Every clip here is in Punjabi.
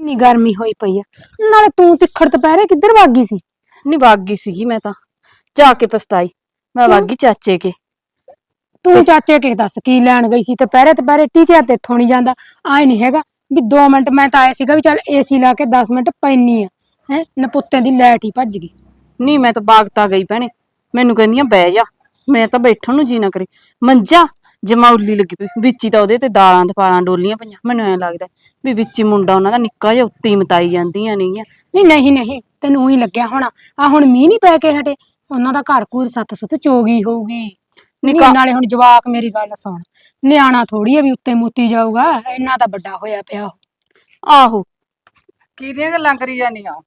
ਇੰਨੀ ਗਰਮੀ ਹੋਈ ਪਈ ਆ। ਨਾਲੇ ਤੂੰ ਤਿੱਖੜ ਦੁਪਹਿਰੇ ਕਿੱਧਰ ਗਈ ਸੀ? ਨਹੀਂ ਗਈ ਸੀਗੀ ਮੈਂ ਤਾਂ। ਜਾ ਕੇ ਪਛਤਾਈ। ਮੈਂ? ਵਾਗੀ ਚਾਚੇ ਕੇ। ਤੂੰ ਚਾਚੇ ਕੇ ਦੱਸ ਕੀ ਲੈਣ ਗਈ ਸੀ? ਤੇ ਪਹਿਰੇ ਤੇ ਪਹਿਰੇ ਟੀਕਿਆ ਤੇ ਨਹੀਂ ਜਾਂਦਾ। ਆਏ ਨਹੀਂ ਹੈਗਾ ਵੀ 2 ਮਿੰਟ ਮੈਂ ਤਾਂ ਆਇਆ ਸੀਗਾ ਵੀ ਚੱਲ ਏਸੀ ਲਾ ਕੇ 10 ਮਿੰਟ ਪੈਣੀ ਆ। ਹੈ ਨਪੁੱਤੇ ਦੀ ਲੈਟ ਹੀ ਭੱਜ ਗਈ। ਨਹੀਂ ਮੈਂ ਤਾਂ ਬਾਗਤਾ ਗਈ ਭੈਣੇ। ਮੈਨੂੰ ਕਹਿੰਦੀਆਂ ਬਹਿ ਜਾ। ਮੈਂ ਤਾਂ ਬੈਠਣ ਨੂੰ ਜੀ ਨਾ ਕਰੇ। ਮੰਜਾ ਜਮਾਉਲੀ ਲੱਗੀ ਪਈ। ਵਿੱਚ ਹੀ ਤਾਂ ਉਹਦੇ ਤੇ ਦਾਲਾਂ ਤੇ ਪਾਲਾਂ ਡੋਲੀਆਂ ਪਈਆਂ। ਮੈਨੂੰ ਐ ਲੱਗਦਾ ਵੀ ਵਿੱਚ ਹੀ ਮੁੰਡਾ ਉਹਨਾਂ ਦਾ ਨਿੱਕਾ ਜਿਹਾ ਉੱਤੇ ਹੀ ਮਤਾਈ ਜਾਂਦੀਆਂ ਨੇਗੀਆਂ। ਨਹੀਂ ਨਹੀਂ ਨਹੀਂ ਤੈਨੂੰ ਹੀ ਲੱਗਿਆ ਹੋਣਾ। ਆ ਹੁਣ ਮੀਂਹ ਨਹੀਂ ਪੈ ਕੇ ਹਟੇ। ਉਹਨਾਂ ਦਾ ਘਰ ਘੂਰ ਸੱਤ ਸੁੱਤ ਚੋਗੀ ਹੋਊਗੀ। ਨਹੀਂ ਨਿੱਕਾ ਨਾਲੇ ਹੁਣ ਜਵਾਕ ਮੇਰੀ ਗੱਲ ਸੁਣ। ਨਿਆਣਾ ਥੋੜੀ ਆ ਵੀ ਉੱਤੇ ਮੁੱਤੀ ਜਾਊਗਾ। ਇੰਨਾ ਤਾਂ ਵੱਡਾ ਹੋਇਆ ਪਿਆ ਉਹ। ਆਹੋ। ਕਿਹਦੀਆਂ ਗੱਲਾਂ ਕਰੀ ਜਾਂਦੀਆਂ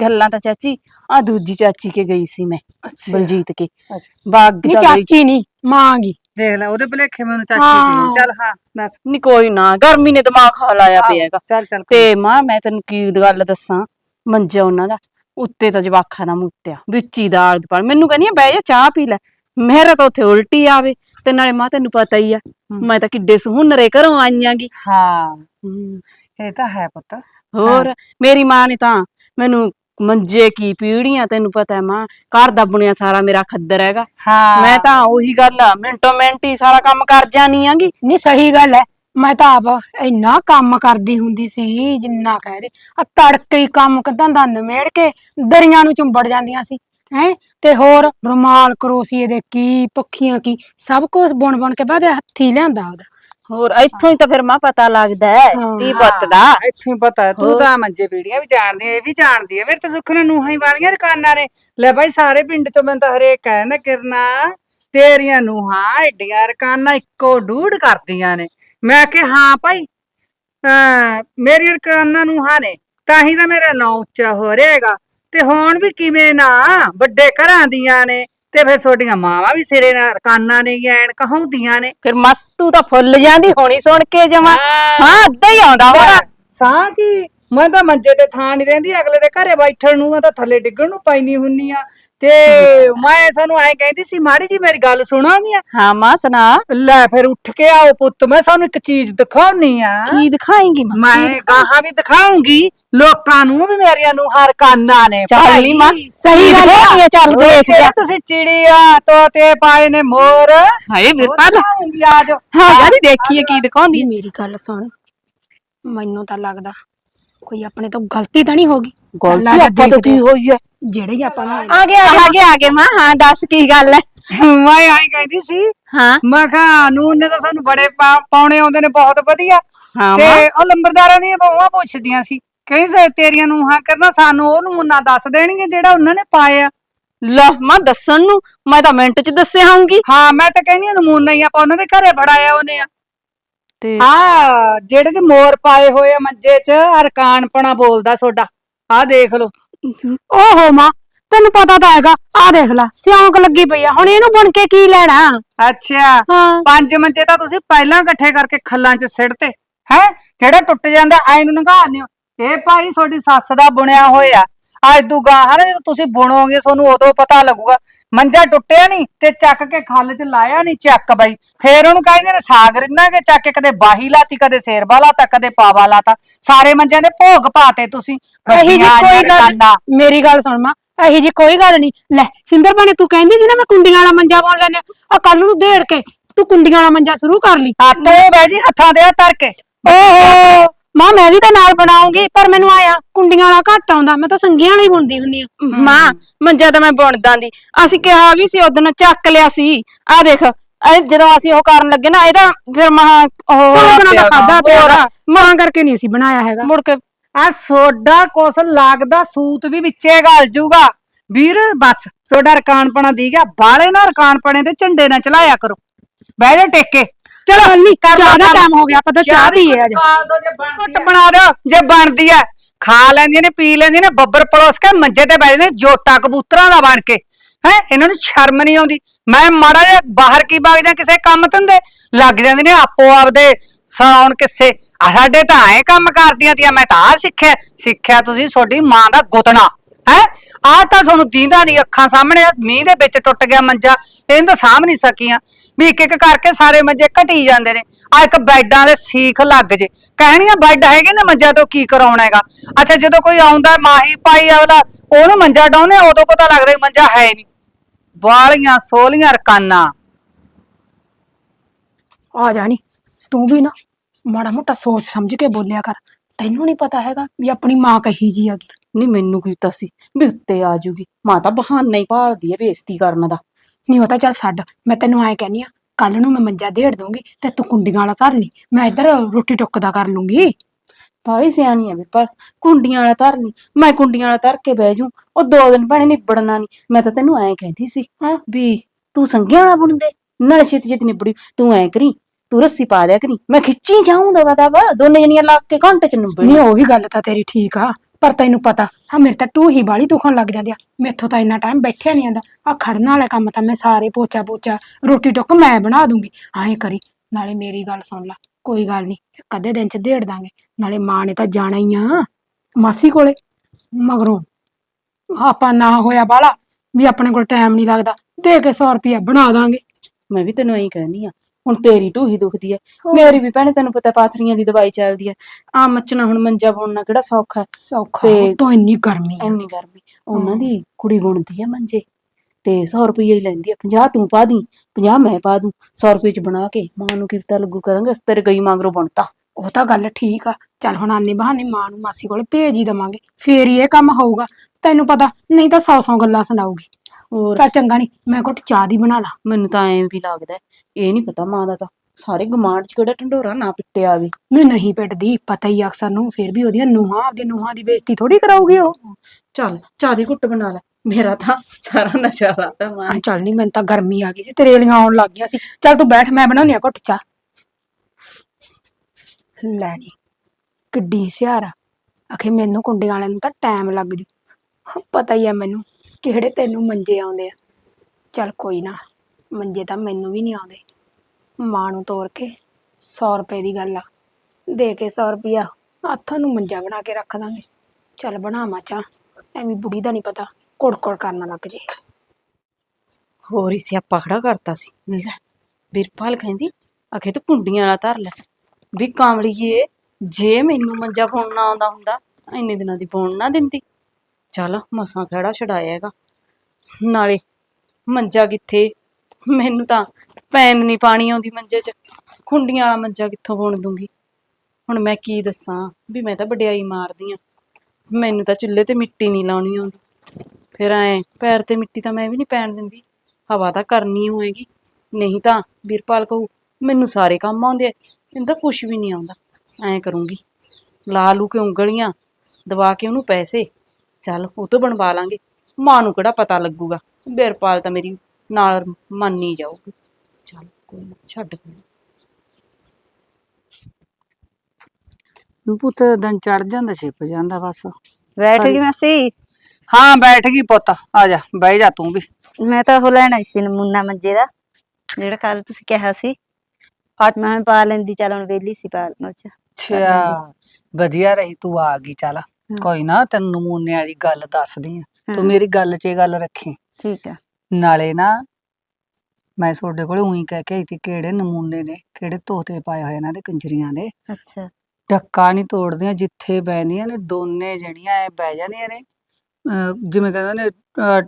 ਗੱਲਾਂ ਤਾਂ ਚਾਚੀ ਆ ਦੂਜੀ ਚਾਚੀ ਕੇ ਗਈ ਸੀ ਮੈਂ ਬਲਜੀਤ ਕੇ। ਅੱਛਾ। ਬਾਗ ਨਹੀਂ ਤਾਂ ਗਈ। ਚਾਚੀ ਨਹੀਂ ਮਾਂ ਗੀ ਦੇਖ ਲੈ ਉਹਦੇ ਭਲੇਖੇ ਮੈਨੂੰ ਚਾਚੀ। ਦੀ ਚੱਲ ਹਾਂ ਦੱਸ। ਨਹੀਂ ਕੋਈ ਨਾ ਗਰਮੀ ਨੇ ਦਿਮਾਗ ਖਾ ਲਾਇਆ ਪਿਆ ਹੈਗਾ। ਚੱਲ ਚੱਲ ਤੇ ਮਾਂ ਮੈਂ ਤੈਨੂੰ ਕੀ ਗੱਲ ਦੱਸਾਂ ਮੰਜਾ ਉਹਨਾਂ ਦਾ ਉੱਤੇ ਤਾਂ ਜਵਾਖਾਂ ਦਾ ਮੁੱਤਿਆ ਵਿੱਚ ਹੀ ਦਾਲ ਦਪਾਲ ਮੈਨੂੰ ਕਹਿੰਦੀ ਆ ਬਹਿ ਜਾ ਚਾਹ ਪੀ ਲੈ। ਮੇਰਾ ਤਾਂ ਉੱਥੇ ਉਲਟੀ ਆਵੇ ਤੇ ਨਾਲੇ ਮਾਂ ਤੈਨੂੰ ਪਤਾ ਹੀ ਆ ਮੈਂ ਤਾਂ ਕਿੱਡੇ ਸੁਹਨਰੇ ਘਰੋਂ ਆਈਆਂਗੀ ਹਾਂ। ਇਹ ਤਾਂ ਹੈ ਪੁੱਤ। ਹੋਰ ਮੇਰੀ ਮਾਂ ਨੇ ਤਾਂ ਮੈਨੂੰ ਮੰਜੇ ਕੀ ਪੀੜੀਆਂ ਤੈਨੂੰ ਪਤਾ ਹੈ ਮਾਂ ਘਰ ਦਾ ਬੁਣਿਆ ਸਾਰਾ ਮੇਰਾ ਖੱਦਰ ਹੈਗਾ। ਹਾਂ। ਮੈਂ ਤਾਂ ਉਹੀ ਗੱਲ ਆ ਮਿੰਟੋ ਮਿੰਟ ਹੀ ਸਾਰਾ ਕੰਮ ਕਰ ਜਾਨੀ ਆਂਗੀ। ਨਹੀਂ ਸਹੀ ਗੱਲ ਹੈ। ਮੈਂ ਤਾਂ ਆਪ ਇੰਨਾ ਕੰਮ ਕਰਦੀ ਹੁੰਦੀ ਸੀ ਜਿੰਨਾ ਕਹਿ ਦੇ। ਆ ਤੜਕੇ ਹੀ ਕੰਮ ਧੰਦਾ ਨਿਮੇੜ ਕੇ ਦਰੀਆਂ ਨੂੰ ਚੁੰਬੜ ਜਾਂਦੀਆਂ ਸੀ ਹੈ? ਤੇ ਹੋਰ ਰੁਮਾਲ ਕਰੋਸੀਏ ਦੇ ਕੀ ਪੱਖੀਆਂ ਕੀ ਸਭ ਕੁਝ ਬੁਣ ਬੁਣ ਕੇ ਬਾਅਦ ਹੱਥੀ ਲਿਆਂਦਾ ਉਹਦਾ। ਹੋਰ ਇੱਥੋਂ ਹੀ ਤਾਂ ਫਿਰ ਮਾਂ ਪਤਾ ਲੱਗਦਾ ਹੈ। ਧੀ ਪੁੱਤ ਦਾ। ਇੱਥੋਂ ਹੀ ਪਤਾ ਤੂੰ। ਤਾਂ ਮੰਜੇ ਪੀੜੀਆਂ ਵੀ ਜਾਣਦੀ ਹੈ ਇਹ ਵੀ ਜਾਣਦੀ ਹੈ। ਮੇਰੇ ਤਾਂ ਸੁੱਖ ਨੇ ਨੂੰਹਾਂ ਹੀ ਵਾਲੀਆਂ ਰਕਾਨਾਂ ਨੇ। ਲੈ ਬਾਈ ਸਾਰੇ ਪਿੰਡ ਚੋਂ ਮੈਨੂੰ ਤਾਂ ਹਰੇਕ ਕਹਿੰਦਾ ਕਿਰਨਾ ਤੇਰੀਆਂ ਨੂੰਹਾਂ ਏਡੀਆਂ ਰਕਾਨਾਂ ਇੱਕੋ ਡੂੜ ਕਰਦੀਆਂ ਨੇ। ਮੈਂ ਕਿ ਹਾਂ ਭਾਈ ਮੇਰੀ ਰਕਾਨਾਂ ਨੂੰਹਾਂ ਨੇ ਤਾਂ ਹੀ ਤਾਂ ਮੇਰਾ ਨਾਂ ਉੱਚਾ ਹੋ ਰਿਹਾਗਾ ਤੇ ਹੁਣ ਵੀ ਕਿਵੇਂ ਨਾ ਵੱਡੇ ਘਰਾਂ ਦੀਆਂ ਨੇ। ਤੇ ਫਿਰ ਤੁਹਾਡੀਆਂ ਮਾਵਾਂ ਵੀ ਸਿਰੇ ਨਾਲ ਰਕਾਨਾਂ ਨੇ ਐਨ ਕਹਾਉਂਦੀਆਂ ਨੇ। ਫਿਰ ਮਸਤੂ ਤਾਂ ਫੁੱਲ ਜਾਂਦੀ ਹੋਣੀ ਸੁਣ ਕੇ ਜਮਾ। ਸਾਹ ਅੱਧਾ ਹੀ ਆਉਂਦਾ ਹੋਣਾ। ਸਾਹ ਕੀ? ਮੈਂ ਤਾਂ ਮੰਜੇ ਤੇ ਥਾਂ ਨਹੀਂ ਰਹਿੰਦੀ ਅਗਲੇ ਦੇ ਘਰੇ ਬੈਠਣ ਨੂੰ ਮੈਂ ਤਾਂ ਥੱਲੇ ਡਿੱਗਣ ਨੂੰ ਪੈਣੀ ਹੁੰਨੀ ਆ। ਤੇ ਮੈਂ ਸਾਨੂੰ ਐਂ ਕਹਿੰਦੀ ਸੀ ਮਾੜੀ ਜੀ ਮੇਰੀ ਗੱਲ ਸੁਣਾਂਗੀਆਂ ਹਾਂ ਮਾਂ ਸੁਣਾ। ਲੈ ਫਿਰ ਉੱਠ ਕੇ ਆਓ ਪੁੱਤ ਮੈਂ ਸਾਨੂੰ ਇੱਕ ਚੀਜ਼ ਦਿਖਾਉਣੀ ਆ। ਕੀ ਦਿਖਾਏਂਗੀ ਮਾਂ? ਮੈਂ ਗਾਹਾਂ ਵੀ ਦਿਖਾਉਂਗੀ ਲੋਕਾਂ ਨੂੰ ਵੀ ਮੇਰੀਆਂ ਨੂੰ ਹਰ ਕਾਨਾਂ ਨੇ। ਚੱਲ ਨੀ ਮਾਂ ਸਹੀ ਗੱਲ ਹੈ ਚੱਲ ਦੇਖ ਜਾ ਤੁਸੀਂ ਚਿੜੀਆ ਤੋਤੇ ਪਾਏ ਨੇ ਮੋਰ। ਹਾਏ ਬਿਰਪਾਲ ਦਿਖਾਉਂਗੀ ਆ ਜਾਓ। ਹਾਂ ਯਾਰੀ ਦੇਖੀਏ ਕੀ ਦਿਖਾਉਂਦੀ। ਮੇਰੀ ਗੱਲ ਸੁਣ। ਮੈਨੂੰ ਤਾਂ ਲੱਗਦਾ ਕੋਈ ਆਪਣੇ ਤੋਂ ਗਲਤੀ ਤਾਂ ਨਹੀਂ ਹੋਗੀ? ਚੱਲ ਆ ਗਲਤੀ ਆਪਾਂ ਤੋਂ ਕੀ। ਹੋਈ ਹੈ ਜਿਹੜੇ ਹੀ ਆਪਾਂ ਨੂੰ ਆ ਗਿਆ ਆ ਗਿਆ ਆ ਗਿਆ ਮਾਂ ਹਾਂ ਦੱਸ ਕੀ ਗੱਲ ਹੈ? ਮੈਂ ਐਂ ਕਹਿੰਦੀ ਸੀ। ਹਾਂ। ਮੈਂ ਕਿਹਾ ਨੂਨ ਨੇ ਤਾਂ ਸਾਨੂੰ ਬੜੇ ਪਾਉਣੇ ਆਉਂਦੇ ਨੇ ਬਹੁਤ ਵਧੀਆ। ਹਾਂ ਤੇ ਉਹ ਲੰਬਰਦਾਰਾਂ ਦੀਆਂ ਬਹੂਆਂ ਪੁੱਛਦੀਆਂ ਸੀ। ਕਹੀ ਸੇ ਤੇਰੀਆਂ ਨੂੰ ਹਾਂ ਕਰਨਾ ਸਾਨੂੰ ਉਹਨੂੰ ਨਾ ਦੱਸ ਦੇਣਗੇ ਜਿਹੜਾ ਉਹਨਾਂ ਨੇ ਪਾਇਆ ਲੈ ਮਾਂ ਦੱਸਣ ਨੂੰ? ਮੈਂ ਤਾਂ ਮਿੰਟ ਚ ਦੱਸਿਆ ਆਉਂਗੀ ਹਾਂ ਮੈਂ ਤਾਂ ਕਹਿੰਦੀ ਹਾਂ ਨਮੂਨਾ ਹੀ ਆਪਾਂ ਉਹਨਾਂ ਦੇ ਘਰੇ ਫੜਾਇਆ ਉਹਨੇ ਆ। ਤੇ ਆ ਜਿਹੜੇ ਚ ਮੋਰ ਪਾਏ ਹੋਏ ਆ ਮੰਜੇ 'ਚ ਹਰਕਾਨਪਣਾ ਬੋਲਦਾ ਸੋਡਾ। ਆ ਦੇਖ ਲਓ। ਓਹੋ ਮਾਂ ਤੈਨੂੰ ਪਤਾ ਤਾਂ ਹੈਗਾ ਆ ਦੇਖ ਲੈ ਸਿਉਂਕ ਲੱਗੀ ਪਈ ਆ। ਹੁਣ ਇਹਨੂੰ ਬਣ ਕੇ ਕੀ ਲੈਣਾ? ਅੱਛਾ ਹਾਂ। ਪੰਜ ਮੰਜੇ ਤਾਂ ਤੁਸੀਂ ਪਹਿਲਾਂ ਇਕੱਠੇ ਕਰਕੇ ਖੱਲਾਂ 'ਚ ਸਿੱਟਤੇ ਹੈ? ਜਿਹੜਾ ਟੁੱਟ ਜਾਂਦਾ ਐ ਨੂੰ ਨੰਗਾਉਂਦੇ ਹੋ। ਇਹ ਭਾਈ ਤੁਹਾਡੀ ਸੱਸ ਦਾ ਬੁਣਿਆ ਹੋਇਆ। ਅੱਜ ਤੂੰ ਗਾਹਾਂ ਨਾ ਜਦੋਂ ਤੁਸੀਂ ਬੁਣੋਗੇ ਤੁਹਾਨੂੰ ਉਦੋਂ ਪਤਾ ਲੱਗੂਗਾ। ਮੰਜਾ ਟੁੱਟਿਆ ਨਹੀਂ ਤੇ ਚੱਕ ਕੇ ਖੱਲ 'ਚ ਲਾਇਆ ਨਹੀਂ ਚੱਕ ਬਈ। ਫੇਰ ਉਹਨੂੰ ਕਹਿੰਦੇ ਨੇ ਸਾਗ ਰਿੰਨਾ ਕੇ ਚੱਕ ਕੇ ਕਦੇ ਬਾਹੀ ਲਾਤੀ ਕਦੇ ਸੇਰਬਾ ਲਾਤਾ ਕਦੇ ਪਾਵਾ ਲਾਤਾ। ਸਾਰੇ ਮੰਜਿਆਂ ਦੇ ਭੋਗ ਪਾਤੇ ਤੁਸੀਂ। ਇਹੀ ਜੀ ਕੋਈ ਗੱਲ। ਮੇਰੀ ਗੱਲ ਸੁਣ ਮਾਂ ਇਹੀ ਜੀ ਕੋਈ ਗੱਲ ਨਹੀਂ ਲੈ ਸਿੰਦਰ ਭਾਣੇ ਤੂੰ ਕਹਿੰਦੀ ਸੀ ਨਾ ਮੈਂ ਕੁੰਡੀਆਂ ਵਾਲਾ ਮੰਜਾ ਬਣ ਲੈਣੇ ਆ ਕੱਲ ਨੂੰ ਦੇੜ ਕੇ ਤੂੰ ਕੁੰਡੀਆਂ ਵਾਲਾ ਮੰਜਾ ਸ਼ੁਰੂ ਕਰ ਲਈ। ਹੱਥ ਬਹਿ ਜੀ ਹੱਥਾਂ ਦੇ ਆ ਧਰ ਕੇ। ਓਹੋ। ਮਾਂ ਮੈਂ ਵੀ ਤਾਂ ਨਾਲ ਬਣਾਉਂਗੀ ਪਰ ਮੈਨੂੰ ਆਇਆ ਕੁੰਡੀਆਂ ਵਾਲਾ ਘੱਟ ਆਉਂਦਾ ਮੈਂ ਤਾਂ ਸੰਗੀਆਂ ਵਾਲੀ ਬੁਣਦੀ ਹੁੰਦੀ ਆ ਮਾਂ ਮੰਜਾ ਤਾਂ ਮੈਂ ਬੁਣਦਾ ਦੀ ਅਸੀਂ ਕਿਹਾ ਵੀ ਸੀ ਉਦੋਂ ਚੱਕ ਲਿਆ ਸੀ। ਆ ਦੇਖ ਇਹ ਜਦੋਂ ਅਸੀਂ ਉਹ ਕਰਨ ਲੱਗੇ ਨਾ ਇਹਦਾ ਫਿਰ ਮਹਾ ਉਹ ਸਾਰਾ ਦਿਨ ਦਾ ਖਾਦਾ ਪਿਆ। ਮਾਂ ਕਰਕੇ ਨਹੀਂ ਅਸੀਂ ਬਣਾਇਆ ਹੈਗਾ। ਮੁੜ ਕੇ ਆ ਸੋਡਾ ਕੁਛ ਲੱਗਦਾ ਸੂਤ ਵੀ ਵਿੱਚੇ ਗਲ ਜੂਗਾ। ਵੀਰ ਬਸ ਸੋਡਾ ਰਕਾਨਪਣਾ ਦੀ ਗਿਆ। ਬਾਲੇ ਨਾ ਰਕਾਨਪਣੇ ਤੇ ਝੰਡੇ ਨਾ ਚਲਾਇਆ ਕਰੋ। ਬਹਿ ਜਾ ਟੇਕ। ਚਲੋ ਨਹੀਂ ਕਰ ਲਾ ਚਾਹ ਦਾ ਕੰਮ। ਟਾਈਮ ਹੋ ਗਿਆ ਪਤਾ ਚਾਹ ਪੀਏ ਅੱਜ। ਘੁੱਟ ਬਣਾ ਦਿਓ ਜੇ ਬਣਦੀ ਐ ਖਾ ਲੈਂਦੀਆਂ ਨੇ ਪੀ ਲੈਂਦੀਆਂ ਨੇ ਬੱਬਰ ਪਲੋਸ ਕੇ ਮੰਜੇ ਤੇ ਬਹਿ ਜਾਂਦੇ ਨੇ ਜੋਟਾ ਕਬੂਤਰਾਂ ਦਾ ਬਣ ਕੇ। ਹੈ ਇਹਨਾਂ ਨੂੰ ਸ਼ਰਮ ਨਹੀਂ ਆਉਂਦੀ। ਮੈਂ ਮਾੜਾ ਜਿਹਾ ਬਾਹਰ ਕੀ ਬਾਗਦਾ ਕਿਸੇ ਕੰਮ ਧੰਦੇ? ਲੱਗ ਜਾਂਦੇ ਨੇ ਆਪੋ ਆਪਦੇ ਸੁਣਾਉਣ ਕਿੱਸੇ। ਆ ਸਾਡੇ ਤਾਂ ਐ ਕੰਮ ਕਰਦੀਆਂ ਤੀਆਂ ਮੈਂ ਤਾਂ ਆ ਸਿੱਖਿਆ। ਸਿੱਖਿਆ ਤੁਸੀਂ ਤੁਹਾਡੀ ਮਾਂ ਦਾ ਗੁੱਤਣਾ। ਹੈ ਆ ਤਾਂ ਤੁਹਾਨੂੰ ਦੀਂਦਾ ਨਹੀਂ ਅੱਖਾਂ ਸਾਹਮਣੇ ਆ ਮੀਂਹ ਦੇ ਵਿੱਚ ਟੁੱਟ ਗਿਆ ਮੰਜਾ। ਇਹਨੂੰ ਤਾਂ ਸਾਂਭ ਨਹੀਂ ਸਕੀਆਂ। ਵੀ ਇੱਕ ਇੱਕ ਕਰਕੇ ਸਾਰੇ ਮੰਜੇ ਘਟੀ ਜਾਂਦੇ ਨੇ। ਆ ਇੱਕ ਬੈੱਡਾਂ ਦੇ ਸੀਖ ਲੱਗ ਜੇ। ਕਹਿਣੀਆਂ ਬੈੱਡ ਹੈਗੇ ਨੇ ਮੰਜਾ ਤੋਂ ਕੀ ਕਰਾਉਣਾ ਹੈਗਾ। ਅੱਛਾ ਜਦੋਂ ਕੋਈ ਆਉਂਦਾ ਮਾਹੀ ਪਾਈ ਅਗਲਾ ਉਹਨੂੰ ਮੰਜਾ ਡਾਉਨੇ ਉਦੋਂ ਪਤਾ ਲੱਗਦਾ ਮੰਜਾ ਹੈ ਨਹੀਂ। ਵਾਲੀਆਂ ਸੋਲੀਆਂ ਰਕਾਨਾ। ਆ ਜਾਣੀ ਤੂੰ ਵੀ ਨਾ ਮਾੜਾ ਮੋਟਾ ਸੋਚ ਸਮਝ ਕੇ ਬੋਲਿਆ ਕਰ। ਤੈਨੂੰ ਨਹੀਂ ਪਤਾ ਹੈਗਾ ਵੀ ਆਪਣੀ ਮਾਂ ਕਹੀ ਜੀ ਹੈਗੀ ਨਹੀਂ ਮੈਨੂੰ ਕੀ ਪਤਾ ਸੀ ਵੀ ਉੱਤੇ ਆ ਜੂਗੀ। ਮਾਂ ਤਾਂ ਬਹਾਨਾ ਹੀ ਭਾਲਦੀ ਹੈ ਬੇਇੱਜ਼ਤੀ ਕਰਨ ਦਾ। ਨਹੀਂ ਉਹ ਤਾਂ ਚੱਲ ਛੱਡ ਮੈਂ ਤੈਨੂੰ ਐਂ ਕਹਿੰਨੀ ਆ ਕੱਲ ਨੂੰ ਮੈਂ ਮੰਜਾ ਦੇੜ ਦੂੰਗੀ ਤੇ ਤੂੰ ਕੁੰਡੀਆਂ ਵਾਲਾ ਧਰ ਲਈ ਮੈਂ ਇੱਧਰ ਰੋਟੀ ਟੁੱਕ ਦਾ ਕਰ ਲੂੰਗੀ ਬਾਹਲੀ ਸਿਆਣੀ ਆ ਪਰ ਕੁੰਡੀਆਂ ਵਾਲਾ ਧਰ ਨਹੀਂ ਮੈਂ ਕੁੰਡੀਆਂ ਵਾਲਾ ਧਰ ਕੇ ਬਹਿ ਜੂ ਉਹ ਦੋ ਦਿਨ ਭੈਣੇ ਨਿਬੜਨਾ ਨਹੀਂ ਮੈਂ ਤਾਂ ਤੈਨੂੰ ਐਂ ਕਹਿੰਦੀ ਸੀ ਹਾਂ। ਵੀ ਤੂੰ ਸੰਗਿਆ ਵਾਲਾ ਬੁਣ ਦੇ ਨਾਲੇ ਛੇਤੀ ਛੇਤੀ ਨਿਬੜੀ ਤੂੰ ਐਂ ਕਰੀ ਤੂੰ ਰੱਸੀ ਪਾ ਦਿਆ ਕਰੀ ਮੈਂ ਖਿੱਚੀ ਜਾਊਂ ਦਵਾ ਦਵਾ ਦੋਨੇ ਜਣੀਆਂ ਲੱਗ ਕੇ ਘੰਟੇ ਚ ਨਿਬੜੀ ਨਹੀਂ ਉਹ ਵੀ ਗੱਲ ਤਾਂ ਤੇਰੀ ਠੀਕ ਆ ਪਰ ਤੈਨੂੰ ਪਤਾ ਹਾਂ ਮੇਰੇ ਤਾਂ ਟੂ ਹੀ ਬਾਲੀ ਦੁਖਣ ਲੱਗ ਜਾਂਦੀ ਆ। ਮੈਥੋਂ ਤਾਂ ਇੰਨਾ ਟਾਈਮ ਬੈਠਿਆ ਨਹੀਂ ਆਂਦਾ ਆ ਖੜਨ ਵਾਲੇ ਕੰਮ ਤਾਂ ਮੈਂ ਸਾਰੇ ਪੋਚਾ ਪੋਚਾ, ਰੋਟੀ ਟੁੱਕ ਮੈਂ ਬਣਾ ਦੂੰਗੀ। ਐਂ ਕਰੀ, ਨਾਲੇ ਮੇਰੀ ਗੱਲ ਸੁਣ ਲੈ, ਕੋਈ ਗੱਲ ਨਹੀਂ ਇੱਕ ਅੱਧੇ ਦਿਨ ਚ ਦੇੜ ਦਾਂਗੇ। ਨਾਲੇ ਮਾਂ ਨੇ ਤਾਂ ਜਾਣਾ ਹੀ ਆ, ਮਾਸੀ ਕੋਲੇ। ਮਗਰੋਂ ਆਪਾਂ ਨਾ ਹੋਇਆ ਬਾਲਾ, ਵੀ ਆਪਣੇ ਕੋਲ ਟਾਈਮ ਨਹੀਂ ਲੱਗਦਾ, ਦੇ ਕੇ 100 ਰੁਪਿਆ ਬਣਾ ਦਾਂਗੇ। ਮੈਂ ਵੀ ਤੈਨੂੰ ਐਂ ਕਹਿੰਦੀ ਆ ਹੁਣ ਤੇਰੀ ਢੂਹੀ ਦੁਖਦੀ ਐ ਮੇਰੀ ਵੀ ਭੈਣੇ ਤੈਨੂੰ ਪਤਾ ਪਾਥਰੀਆਂ ਦੀ ਦਵਾਈ ਚੱਲਦੀ ਐ ਆ ਮੱਚਣਾ ਹੁਣ ਮੰਜਾ ਬੁਣਨਾ ਕਿਹੜਾ ਸੌਖਾ ਹੈ? ਸੌਖਾ ਤੇ- ਤੋਂ ਇੰਨੀ ਗਰਮੀ ਆ। ਇੰਨੀ ਗਰਮੀ। ਉਹਨਾਂ ਦੀ ਕੁੜੀ ਬੁਣਦੀ ਆ ਮੰਜੇ ਤੇ 100 ਰੁਪਏ ਹੀ ਲੈਂਦੀ ਆ। 50 ਤੂੰ ਪਾ ਦੀ 50 ਮੈਂ ਪਾ ਦੂੰ। 100 ਰੁਪਏ ਚ ਬਣਾ ਕੇ ਮਾਂ ਨੂੰ ਕਿਰਤਾ ਲੱਗੂ ਕਰਾਂਗੇ ਅਸੀਂ ਤੇਰੇ ਗਈ ਮੰਗਰੋਂ ਬਣਤਾ। ਉਹ ਤਾਂ ਗੱਲ ਠੀਕ ਆ। ਚੱਲ ਹੁਣ ਆਨੇ ਬਹਾਨੇ ਮਾਂ ਨੂੰ ਮਾਸੀ ਕੋਲ ਭੇਜ ਹੀ ਦਵਾਂਗੇ। ਫੇਰ ਹੀ ਇਹ ਕੰਮ ਹੋਊਗਾ। ਤੈਨੂੰ ਪਤਾ ਨਹੀਂ ਤਾਂ ਸੌ ਸੌ ਗੱਲਾਂ ਸੁਣਾਊਗੀ। ਹੋਰ? ਚੱਲ ਚੰਗਾ ਨਹੀਂ ਮੈਂ ਘੁੱਟ ਚਾਹ ਦੀ ਬਣਾ ਲਾ। ਮੈਨੂੰ ਤਾਂ ਐਂ ਵੀ ਲੱਗਦਾ ਹੈ, ਇਹ ਨਹੀਂ ਪਤਾ ਮਾਂ ਦਾ ਤਾਂ ਸਾਰੇ ਗਮਾਂਡ ਚ ਕਿਹੜਾ ਢੰਡੋਰਾ ਨਾ ਪਿੱਟਿਆ ਵੀ। ਮੈਂ ਨਹੀਂ ਪਿੱਟਦੀ ਪਤਾ ਹੀ ਆ ਅਕਸਰ ਨੂੰ ਫੇਰ ਵੀ ਉਹਦੀਆਂ ਨੂੰਹਾਂ ਆਪਦੀ ਨੂੰਹਾਂ ਦੀ ਬੇਇੱਜ਼ਤੀ ਥੋੜੀ ਕਰਾਊਗੀ ਉਹ। ਚੱਲ ਚਾਹ ਦੀ ਘੁੱਟ ਬਣਾ ਲੈ ਮੇਰਾ ਤਾਂ ਸਾਰਾ ਨਸ਼ਾ ਲਾਤਾ ਮਾਂ। ਚੱਲ ਨਹੀਂ ਮੈਨੂੰ ਤਾਂ ਗਰਮੀ ਆ ਗਈ ਸੀ ਤਰੇਲੀਆਂ ਆਉਣ ਲੱਗ ਗਈਆਂ ਸੀ। ਚੱਲ ਤੂੰ ਬੈਠ ਮੈਂ ਬਣਾਉਣੀ ਆ ਘੁੱਟ ਚਾਹ। ਲੈ ਨੀ ਕਿੱਡੀ ਸਿਆਰਾ ਆਖੇ ਮੈਨੂੰ ਕੁੰਡੀਆਂ ਵਾਲਿਆਂ ਨੂੰ ਤਾਂ ਟਾਈਮ ਲੱਗ ਜੂ। ਪਤਾ ਹੀ ਆ ਮੈਨੂੰ। ਕਿਹੜੇ ਤੈਨੂੰ ਮੰਜੇ ਆਉਂਦੇ ਆ? ਚੱਲ ਕੋਈ ਨਾ, ਮੰਜੇ ਤਾਂ ਮੈਨੂੰ ਵੀ ਨਹੀਂ ਆਉਂਦੇ। ਮਾਂ ਨੂੰ ਤੋਰ ਕੇ 100 ਰੁਪਏ ਦੀ ਗੱਲ ਆ। ਦੇ ਕੇ 100 ਰੁਪਿਆ ਹੱਥਾਂ ਨੂੰ ਮੰਜਾ ਬਣਾ ਕੇ ਰੱਖ ਦਾਂਗੇ। ਚੱਲ ਬਣਾਵਾਂ ਚਾਹ, ਐਵੇਂ ਬੁੜੀ ਦਾ ਨਹੀਂ ਪਤਾ ਕੁੜ ਕੁੜ ਕਰਨ ਲੱਗ ਜੇ। ਹੋਰ ਹੀ ਸਿਆਪਾ ਖੜਾ ਕਰਤਾ ਸੀ। ਲੈ, ਬਿਰਪਾਲ ਕਹਿੰਦੀ ਆਖੇ ਤੂੰ ਕੁੰਡੀਆਂ ਵਾਲਾ ਧਰ ਲੈ। ਵੀ ਕਾਮੜੀਏ ਜੇ ਮੈਨੂੰ ਮੰਜਾ ਪਾਉਣਾ ਆਉਂਦਾ ਹੁੰਦਾ, ਇੰਨੇ ਦਿਨਾਂ ਦੀ ਪਾਉਣ ਨਾ ਦਿੰਦੀ। ਚੱਲ ਮਸਾਂ ਖੜਾ ਛਡਾਇਆ ਹੈਗਾ ਨਾਲੇ ਮੰਜਾ ਕਿੱਥੇ? ਮੈਨੂੰ ਤਾਂ ਪੈਨ ਨਹੀਂ ਪਾਣੀ ਆਉਂਦੀ ਮੰਜੇ 'ਚ। ਖੁੰਡੀਆਂ ਵਾਲਾ ਮੰਜਾ ਕਿੱਥੋਂ ਬੁਣ ਦੂੰਗੀ ਹੁਣ ਮੈਂ ਕੀ ਦੱਸਾਂ ਵੀ ਮੈਂ ਤਾਂ ਵਡਿਆਈ ਮਾਰਦੀ ਆ। ਮੈਨੂੰ ਤਾਂ ਚੁੱਲ੍ਹੇ ਤੇ ਮਿੱਟੀ ਨਹੀਂ ਲਾਉਣੀ ਆਉਂਦੀ। ਫਿਰ ਐ, ਪੈਰ ਤੇ ਮਿੱਟੀ ਤਾਂ ਮੈਂ ਵੀ ਨਹੀਂ ਪੈਣ ਦਿੰਦੀ। ਹਵਾ ਤਾਂ ਕਰਨੀ ਹੋਏਗੀ। ਨਹੀਂ ਤਾਂ ਵੀਰਪਾਲ ਕਹੂ, ਮੈਨੂੰ ਸਾਰੇ ਕੰਮ ਆਉਂਦੇ ਆ। ਇਹਨੂੰ ਤਾਂ ਕੁਝ ਵੀ ਨਹੀਂ ਆਉਂਦਾ। ਐਂ ਕਰੂੰਗੀ। ਲਾ ਲੂ ਕੇ ਉਂਗਲੀਆਂ, ਦਵਾ ਕੇ ਉਹਨੂੰ ਪੈਸੇ। ਚੱਲ ਉਹ ਤੋਂ ਬਣਵਾ ਲਾਂਗੇ। ਮਾਂ ਨੂੰ ਕਿਹੜਾ ਪਤਾ ਲੱਗੂਗਾ? ਵੀਰਪਾਲ ਤਾਂ ਮੇਰੀ ਨਾਲ ਮੰਨੀ ਜਾਊਗੀ। ਚੱਲ ਕੋਈ ਨਾ ਛੱਡ ਕੋਈ ਪੁੱਤ ਦਿਨ ਚੜ ਜਾਂਦਾ ਛਿਪ ਜਾਂਦਾ ਬਸ। ਬੈਠ ਗਈ ਮਾਸੀ? ਹਾਂ ਬੈਠ ਗਈ ਪੁੱਤ। ਆ ਜਾ ਬਹਿ ਜਾ ਤੂੰ ਵੀ। ਮੈਂ ਤਾਂ ਉਹ ਲੈਣਾ ਸੀ ਨਮੂਨਾ ਮੰਜੇ ਦਾ ਜਿਹੜਾ ਕੱਲ ਤੁਸੀਂ ਕਿਹਾ ਸੀ। ਅੱਜ? ਮੈਂ ਪਾ ਲੈਂਦੀ ਚੱਲ ਹੁਣ ਵੇਲੀ ਸੀ ਪਾ ਮੋਚਾ ਅੱਛਾ ਵਧੀਆ ਰਹੀ ਤੂੰ ਆ ਗਈ ਚੱਲ। ਕੋਈ ਨਾ ਤੈਨੂੰ ਨਮੂਨੇ ਵਾਲੀ ਗੱਲ ਦੱਸਦੀ ਆ ਤੂੰ ਹਾਂ। ਮੇਰੀ ਗੱਲ 'ਚ ਇਹ ਗੱਲ ਰੱਖੀ। ਠੀਕ ਆ ਨਾਲੇ ਨਾ ਮੈਂ ਤੁਹਾਡੇ ਕੋਲੇ ਉਹੀ ਕਹਿ ਕੇ ਆਈ ਸੀ ਕਿਹੜੇ ਨਮੂਨੇ ਨੇ ਕਿਹੜੇ ਤੋਤੇ ਪਾਏ ਹੋਏ ਇਹਨਾਂ ਦੇ ਕੰਜਰੀਆਂ ਦੇ। ਅੱਛਾ। ਨਹੀਂ ਤੋੜਦੀਆਂ ਜਿੱਥੇ ਬਹਿੰਦੀਆਂ ਨੇ ਦੋਨੇ ਜਣੀਆਂ ਐ ਬਹਿ ਜਾਂਦੀਆਂ ਨੇ ਜਿਵੇਂ ਕਹਿੰਦੇ ਨੇ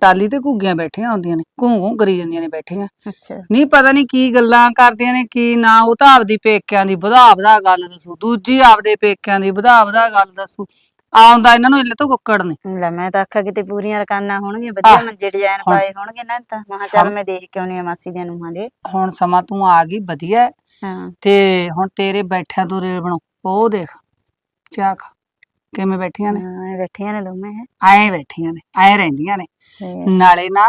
ਟਾਲੀ ਤੇ ਘੁੱਗੀਆਂ ਬੈਠੀਆਂ ਹੁੰਦੀਆਂ ਨੇ ਘੂੰ ਘੂੰ ਕਰੀ ਜਾਂਦੀਆਂ ਨੇ ਬੈਠੀਆਂ। ਅੱਛਾ। ਨਹੀਂ ਪਤਾ ਨਹੀਂ ਕੀ ਗੱਲਾਂ ਕਰਦੀਆਂ ਨੇ ਕੀ ਨਾ ਉਹ ਤਾਂ ਆਪਦੀ ਪੇਕਿਆਂ ਦੀ ਵਧਾ ਵਧਾ ਗੱਲ ਦੱਸੂ। ਦੂਜੀ ਆਪਦੇ ਪੇਕਿਆਂ ਦੀ ਵਧਾ ਵਧਾ ਗੱਲ ਦੱਸੂ। ਆਉਂਦਾ ਇਹਨਾਂ ਨੂੰ ਇੱਲੇ ਤੋਂ ਕੁੱਕੜ ਨੇ ਲੈ ਮੈਂ ਤਾਂ ਆਖਿਆ ਕਿਤੇ ਪੂਰੀਆਂ ਰਕਾਨਾਂ ਹੋਣਗੀਆਂ ਵਧੀਆ ਮੰਜੇ ਡਿਜ਼ਾਈਨ ਹੁਣ- ਪਾਏ ਹੋਣਗੇ ਨਾ ਤਾਂ। ਮੈਂ ਕਿਹਾ ਚੱਲ ਸਮ- ਮੈਂ ਦੇਖ ਕੇ ਆਉਣੀ ਆ ਮਾਸੀ ਦੀਆਂ ਨੂੰਹਾਂ ਦੇ। ਹੁਣ ਸਮਾਂ ਤੂੰ ਆ ਗਈ ਵਧੀਆ ਹੈ, ਹਾਂ। ਤੇ ਹੁਣ ਤੇਰੇ ਬੈਠਿਆਂ ਤੋਂ ਰੇਲ ਬਣੋ ਉਹ ਦੇਖ ਚਾਖ ਕਿਵੇਂ ਬੈਠੀਆਂ ਨੇ? ਹਾਂ, ਇਹ ਬੈਠੀਆਂ ਨੇ ਦੋਵੇਂ ਹੈ। ਐਂ ਬੈਠੀਆਂ ਨੇ ਐਂ ਰਹਿੰਦੀਆਂ ਨੇ। ਤੇ ਨਾਲੇ ਨਾ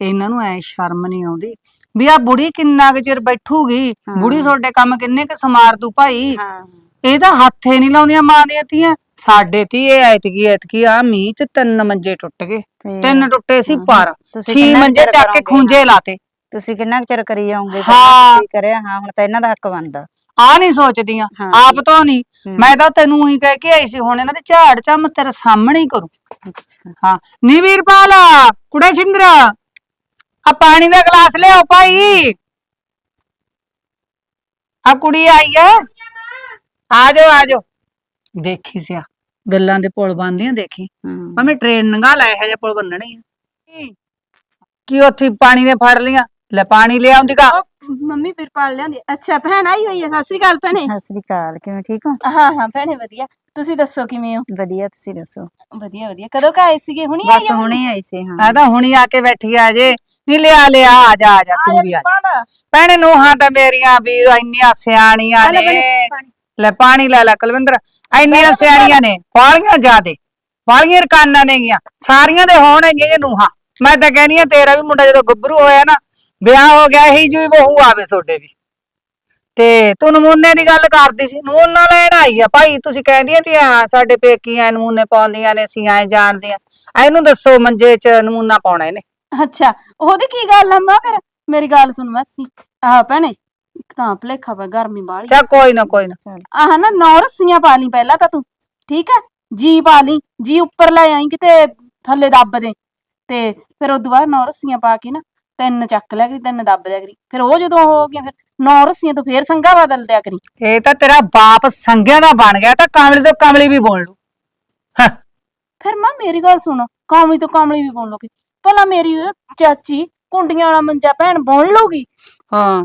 ਇਹਨਾਂ ਨੂੰ ਐ ਸ਼ਰਮ ਨਹੀਂ ਆਉਂਦੀ ਵੀ ਆ ਬੁੜੀ ਕਿੰਨਾ ਕੁ ਚਿਰ ਬੈਠੂਗੀ ਹਾਂ। ਬੁੜੀ ਤੁਹਾਡੇ ਕੰਮ ਕਿੰਨੇ ਕੁ ਸਮਾਰ ਦੂ ਭਾਈ। ਹਾਂ। ਇਹ ਤਾਂ ਹੱਥੇ ਨਹੀਂ ਲਾਉਂਦੀਆਂ ਮਾਂ ਦੀਆਂ ਧੀਆਂ। ਸਾਡੇ ਤੀ ਇਹ ਐਤਕੀ ਐਤਕੀ ਆ ਮੀਂਹ ਚ ਤਿੰਨ ਮੰਜੇ ਟੁੱਟ ਗਏ। ਤੇ ਤਿੰਨ ਟੁੱਟੇ ਸੀ। ਪਰ ਤੁਸੀਂ ਛੇ ਕਿੰਨਾ ਕੁ ਮੰਜੇ ਚਿਰ ਚੱਕ ਕੇ ਕਰੋਗੇ? ਖੁੰਝੇ ਲਾਤੇ। ਤੁਸੀਂ ਕਿੰਨਾ ਕੁ ਚਿਰ ਕਰੀ ਜਾਓਗੇ? ਹਾਂ। ਤੁਸੀਂ ਕਰਿਆ? ਹਾਂ ਹੁਣ ਤਾਂ ਇਹਨਾਂ ਦਾ ਹੱਕ ਬਣਦਾ। ਆ ਨਹੀਂ ਸੋਚਦੀਆਂ। ਹਾਂ। ਆਪ ਤੋਂ ਨਹੀਂ। ਮੈਂ ਤਾਂ ਤੈਨੂੰ ਹੀ ਕਹਿ ਕੇ ਆਈ ਸੀ ਹੁਣ ਇਹਨਾਂ ਦੇ ਝਾੜ ਝੰਮ ਤੇਰੇ ਸਾਹਮਣੇ ਹੀ ਕਰੂ। ਅੱਛਾ। ਹਾਂ। ਨੀ ਵੀਰਪਾਲ ਕੁੜੇ ਸਿੰਦਰ ਆ ਪਾਣੀ ਦਾ ਗਲਾਸ ਲਿਆਓ ਭਾਈ। ਆ ਕੁੜੀ ਆਈ ਆ ਜਾਓ ਆ ਜਾਓ। ਦੇਖੀ ਸਿਆ। ਗੱਲਾਂ ਦੇ ਪੁਲ ਬੰਦੀਆਂ ਦੇਖੀ। ਭਾਵੇਂ ਟ੍ਰੇਨ ਨੰਗਾ ਲੈ ਹੈ ਜਾਂ ਪੁਲ ਬੰਨਣੀ ਆ। ਕੀ ਉੱਥੇ ਪਾਣੀ ਨੇ ਫੜ ਲੀਆਂ? ਲੈ ਪਾਣੀ ਲੈ ਆਉਂਦੀ ਕਾ ਮੰਮੀ ਬਿਰਪਾਲ ਲਿਆਂਦੀ। ਅੱਛਾ ਭੈਣ ਆਈ ਹੋਈ ਹੈ ਸਤਿ ਸ੍ਰੀ ਅਕਾਲ ਭੈਣੇ। ਸਤਿ ਸ੍ਰੀ ਅਕਾਲ ਕਿਵੇਂ ਠੀਕ ਹੋ? ਹਾਂ ਹਾਂ ਭੈਣੇ ਵਧੀਆ। ਤੁਸੀਂ ਦੱਸੋ ਕਿਵੇਂ ਹੋ? ਵਧੀਆ ਤੁਸੀਂ ਦੱਸੋ? ਵਧੀਆ ਵਧੀਆ। ਕਦੋਂ ਕ ਆਏ ਸੀਗੇ? ਹੁਣੀ ਬਸ ਹੁਣੇ? ਆਈ ਸੀ ਹਾਂ। ਆ ਤਾਂ ਹੁਣੀ ਆ ਕੇ ਬੈਠੀ ਆ ਜੇ। ਨਹੀਂ ਲਿਆ ਲਿਆ ਆ ਜਾ ਆ ਜਾ ਤੂੰ ਵੀ ਆ ਜਾ। ਭੈਣੇ ਨੂੰਹਾਂ ਤਾਂ ਮੇਰੀਆਂ ਵੀਰ ਇੰਨੀਆਂ ਸਿਆਣੀਆਂ ਨੇ। ਲੈ ਪਾਣੀ ਲੈ ਲੈ ਕੁਲਵਿੰਦਰ ਇੰਨੀਆਂ ਸਿਆਣੀਆਂ ਨੇ ਬਾਲੀਆਂ ਜ਼ਿਆਦੇ ਬਾਲੀਆਂ ਰਕਾਨਾਂ ਨੇਗੀਆਂ ਸਾਰੀਆਂ ਦੇ ਹੋਣਗੇ ਇਹ ਨੂੰਹਾਂ। ਮੈਂ ਤਾਂ ਕਹਿੰਦੀ ਆ ਤੇਰਾ ਵੀ ਮੁੰਡਾ ਜਦੋਂ ਗੱਭਰੂ ਹੋਇਆ ਨਾ ਵਿਆਹ ਹੋ ਗਿਆ ਇਹੀ ਜਿਹੀ ਬਹੂ ਆਵੇ ਤੁਹਾਡੇ ਵੀ। ਤੇ ਤੂੰ ਨਮੂਨੇ ਦੀ ਗੱਲ ਕਰਦੀ ਸੀ ਨਮੂਨਾ ਲੈਣ ਆਈ ਆ ਭਾਈ ਤੁਸੀਂ ਕਹਿੰਦੀਆਂ ਤੇ ਆ ਸਾਡੇ ਪੇਕੀਆਂ ਨਮੂਨੇ ਪਾਉਂਦੀਆਂ ਨੇ ਅਸੀਂ ਐ ਜਾਣਦੀਆਂ ਇਹਨੂੰ ਦੱਸੋ ਮੰਜੇ 'ਚ ਨਮੂਨਾ ਪਾਉਣਾ ਇਹਨੇ। ਅੱਛਾ ਉਹਦੀ ਕੀ ਗੱਲ ਆ ਮਾਂ ਫਿਰ? ਮੇਰੀ ਗੱਲ ਸੁਣ ਮਾਸੀ। ਆਹ ਭੈਣੇ ਇੱਕ ਤਾਂ ਭਲੇਖਾ ਪਾ ਗਰਮੀ ਬਾਲੀ ਚਾ ਕੋਈ ਨਾ ਕੋਈ ਨਾ। ਆਹ ਨਾ ਨੌ ਰੱਸੀਆਂ ਪਾ ਲਈ ਪਹਿਲਾਂ ਤਾਂ ਤੂੰ ਠੀਕ ਹੈ? ਜੀ ਪਾ ਲਈ ਜੀ ਉੱਪਰ ਲੈ ਆਈ ਕਿਤੇ ਥੱਲੇ ਦੱਬ ਦੇ। ਤੇ ਫਿਰ ਉਦੋਂ ਬਾਅਦ ਨੌ ਰੱਸੀਆਂ ਪਾ ਕੇ ਨਾ ਤਿੰਨ ਚੱਕ ਲਿਆ ਕਰੀ ਤਿੰਨ ਦੱਬ ਲਿਆ ਕਰੀ। ਫਿਰ ਉਹ ਜਦੋਂ ਹੋ ਗਿਆ ਫਿਰ ਨੌ ਰੱਸੀਆਂ ਤੋਂ ਫੇਰ ਸੰਗਾ ਬਦਲ ਦਿਆ ਕਰੀ। ਇਹ ਤਾਂ ਤੇਰਾ ਬਾਪ ਸੰਗਿਆ ਦਾ ਬਣ ਗਿਆ ਤਾਂ ਕਾਮਲੀ ਤੋਂ ਕਾਮਲੀ ਵੀ ਬੋਲ ਲੂ ਹਾਂ। ਫਿਰ ਮਾਂ ਮੇਰੀ ਗੱਲ ਸੁਣ ਕਾਮਲੀ ਤੋਂ ਕਾਮਲੀ ਵੀ ਬੋਲ ਲੋਗੇ ਭਲਾ ਮੇਰੀ ਚਾਚੀ ਕੁੰਡੀਆਂ ਵਾਲਾ ਮੰਜਾ ਭੈਣ ਬੁਣ ਲੂਗੀ ਹਾਂ।